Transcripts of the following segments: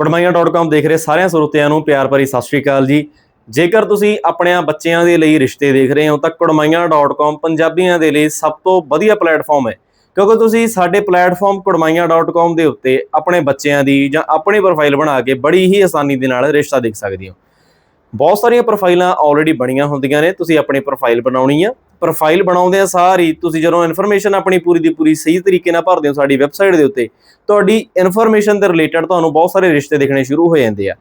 ਕੁੜਮਾਈਆਂ.com ਦੇਖ ਰਹੇ ਸਾਰਿਆਂ ਸਰੋਤਿਆਂ ਨੂੰ, ਪਿਆਰ ਭਰੀ ਸਤਿ ਸ਼੍ਰੀ ਅਕਾਲ ਜੀ। ਜੇਕਰ ਤੁਸੀਂ ਆਪਣਿਆਂ ਬੱਚਿਆਂ ਦੇ ਲਈ ਰਿਸ਼ਤੇ ਦੇਖ ਰਹੇ ਹੋ, ਤਾਂ ਕੁੜਮਾਈਆਂ.com ਪੰਜਾਬੀਆਂ ਦੇ ਲਈ ਸਭ ਤੋਂ ਵਧੀਆ ਪਲੇਟਫਾਰਮ ਹੈ। ਕਿਉਂਕਿ ਤੁਸੀਂ ਸਾਡੇ ਪਲੇਟਫਾਰਮ ਕੁੜਮਾਈਆਂ.com ਦੇ ਉੱਤੇ ਆਪਣੇ ਬੱਚਿਆਂ ਦੀ ਜਾਂ ਆਪਣੀ ਪ੍ਰੋਫਾਈਲ ਬਣਾ ਕੇ ਬੜੀ ਹੀ ਆਸਾਨੀ ਦੇ ਨਾਲ ਰਿਸ਼ਤਾ ਦੇਖ ਸਕਦੇ ਹੋ। ਬਹੁਤ ਸਾਰੀਆਂ ਪ੍ਰੋਫਾਈਲਾਂ ਆਲਰੇਡੀ ਬਣੀਆਂ ਹੁੰਦੀਆਂ ਨੇ, ਤੁਸੀਂ ਆਪਣੀ ਪ੍ਰੋਫਾਈਲ ਬਣਾਉਣੀ ਆ। ਪ੍ਰੋਫਾਈਲ ਬਣਾਉਂਦੇ ਆ ਸਾਰੀ, ਤੁਸੀਂ ਜਦੋਂ ਇਨਫੋਰਮੇਸ਼ਨ ਆਪਣੀ ਪੂਰੀ ਦੀ ਪੂਰੀ ਸਹੀ ਤਰੀਕੇ ਨਾਲ ਭਰਦੇ ਹੋ ਸਾਡੀ ਵੈਬਸਾਈਟ ਦੇ ਉੱਤੇ, ਤੁਹਾਡੀ ਇਨਫੋਰਮੇਸ਼ਨ ਦੇ ਰਿਲੇਟਡ ਤੁਹਾਨੂੰ ਬਹੁਤ ਸਾਰੇ ਰਿਸ਼ਤੇ ਦਿਖਣੇ ਸ਼ੁਰੂ ਹੋ ਜਾਂਦੇ ਆ।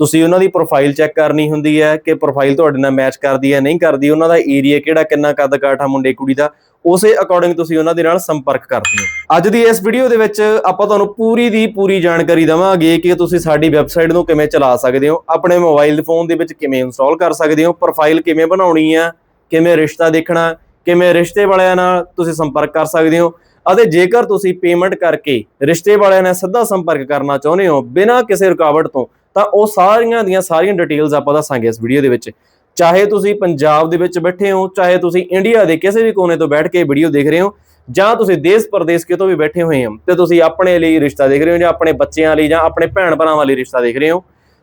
ਤੁਸੀਂ ਉਹਨਾਂ ਦੀ ਪ੍ਰੋਫਾਈਲ ਚੈੱਕ ਕਰਨੀ ਹੁੰਦੀ ਹੈ ਕਿ ਪ੍ਰੋਫਾਈਲ ਤੁਹਾਡੇ ਨਾਲ ਮੈਚ ਕਰਦੀ ਹੈ, ਨਹੀਂ ਕਰਦੀ, ਉਹਨਾਂ ਦਾ ਏਰੀਆ ਕਿਹੜਾ, ਕਿੰਨਾ ਕੱਦ ਕਾਠਾ ਮੁੰਡੇ, ਕੁੜੀ ਦਾ, ਉਸੇ ਅਕੋਰਡਿੰਗ ਤੁਸੀਂ ਉਹਨਾਂ ਦੇ ਨਾਲ ਸੰਪਰਕ ਕਰਦੇ ਹੋ। ਅੱਜ ਦੀ ਇਸ ਵੀਡੀਓ ਦੇ ਵਿੱਚ ਆਪਾਂ ਤੁਹਾਨੂੰ ਪੂਰੀ ਦੀ ਪੂਰੀ ਜਾਣਕਾਰੀ ਦਵਾਂਗੇ ਕਿ ਤੁਸੀਂ ਸਾਡੀ ਵੈਬਸਾਈਟ ਨੂੰ ਕਿਵੇਂ ਚਲਾ ਸਕਦੇ ਹੋ, ਆਪਣੇ ਮੋਬਾਈਲ ਫੋਨ ਦੇ ਵਿੱਚ ਕਿਵੇਂ ਇੰਸਟਾਲ ਕਰ ਸਕਦੇ ਹੋ ਪ੍ਰੋਫਾਈਲ ਕਿਵੇਂ ਬਣਾਉਣੀ ਆ ਕਿਵੇਂ ਰਿਸ਼ਤਾ ਦੇਖਣਾ, ਕਿਵੇਂ ਰਿਸ਼ਤੇ ਵਾਲਿਆਂ ਨਾਲ ਤੁਸੀਂ ਸੰਪਰਕ ਕਰ ਸਕਦੇ ਹੋ। ਅਤੇ ਜੇਕਰ ਤੁਸੀਂ ਪੇਮੈਂਟ ਕਰਕੇ ਰਿਸ਼ਤੇ ਵਾਲਿਆਂ ਨਾਲ ਸਿੱਧਾ ਸੰਪਰਕ ਕਰਨਾ ਚਾਹੁੰਦੇ ਹੋ ਬਿਨਾਂ ਕਿਸੇ ਰੁਕਾਵਟ ਤੋਂ, ਤਾਂ ਉਹ ਸਾਰੀਆਂ ਦੀਆਂ ਸਾਰੀਆਂ ਡਿਟੇਲਸ ਆਪਾਂ ਦੱਸਾਂਗੇ ਇਸ ਵੀਡੀਓ ਦੇ ਵਿੱਚ। ਚਾਹੇ ਤੁਸੀਂ ਪੰਜਾਬ ਦੇ ਵਿੱਚ ਬੈਠੇ ਹੋ, ਚਾਹੇ ਤੁਸੀਂ ਇੰਡੀਆ ਦੇ ਕਿਸੇ ਵੀ ਕੋਨੇ ਤੋਂ ਬੈਠ ਕੇ ਵੀਡੀਓ ਦੇਖ ਰਹੇ ਹੋ, ਜਾਂ ਤੁਸੀਂ ਦੇਸ਼ ਪ੍ਰਦੇਸ਼ ਕਿਤੋਂ ਵੀ ਬੈਠੇ ਹੋਏ ਹੋ ਤੇ ਤੁਸੀਂ ਆਪਣੇ ਲਈ ਰਿਸ਼ਤਾ ਦੇਖ ਰਹੇ ਹੋ, ਜਾਂ ਆਪਣੇ ਬੱਚਿਆਂ ਲਈ, ਜਾਂ ਆਪਣੇ ਭੈਣ ਭਰਾਵਾਂ ਲਈ ਰਿਸ਼ਤਾ ਦੇਖ ਰਹੇ ਹੋ,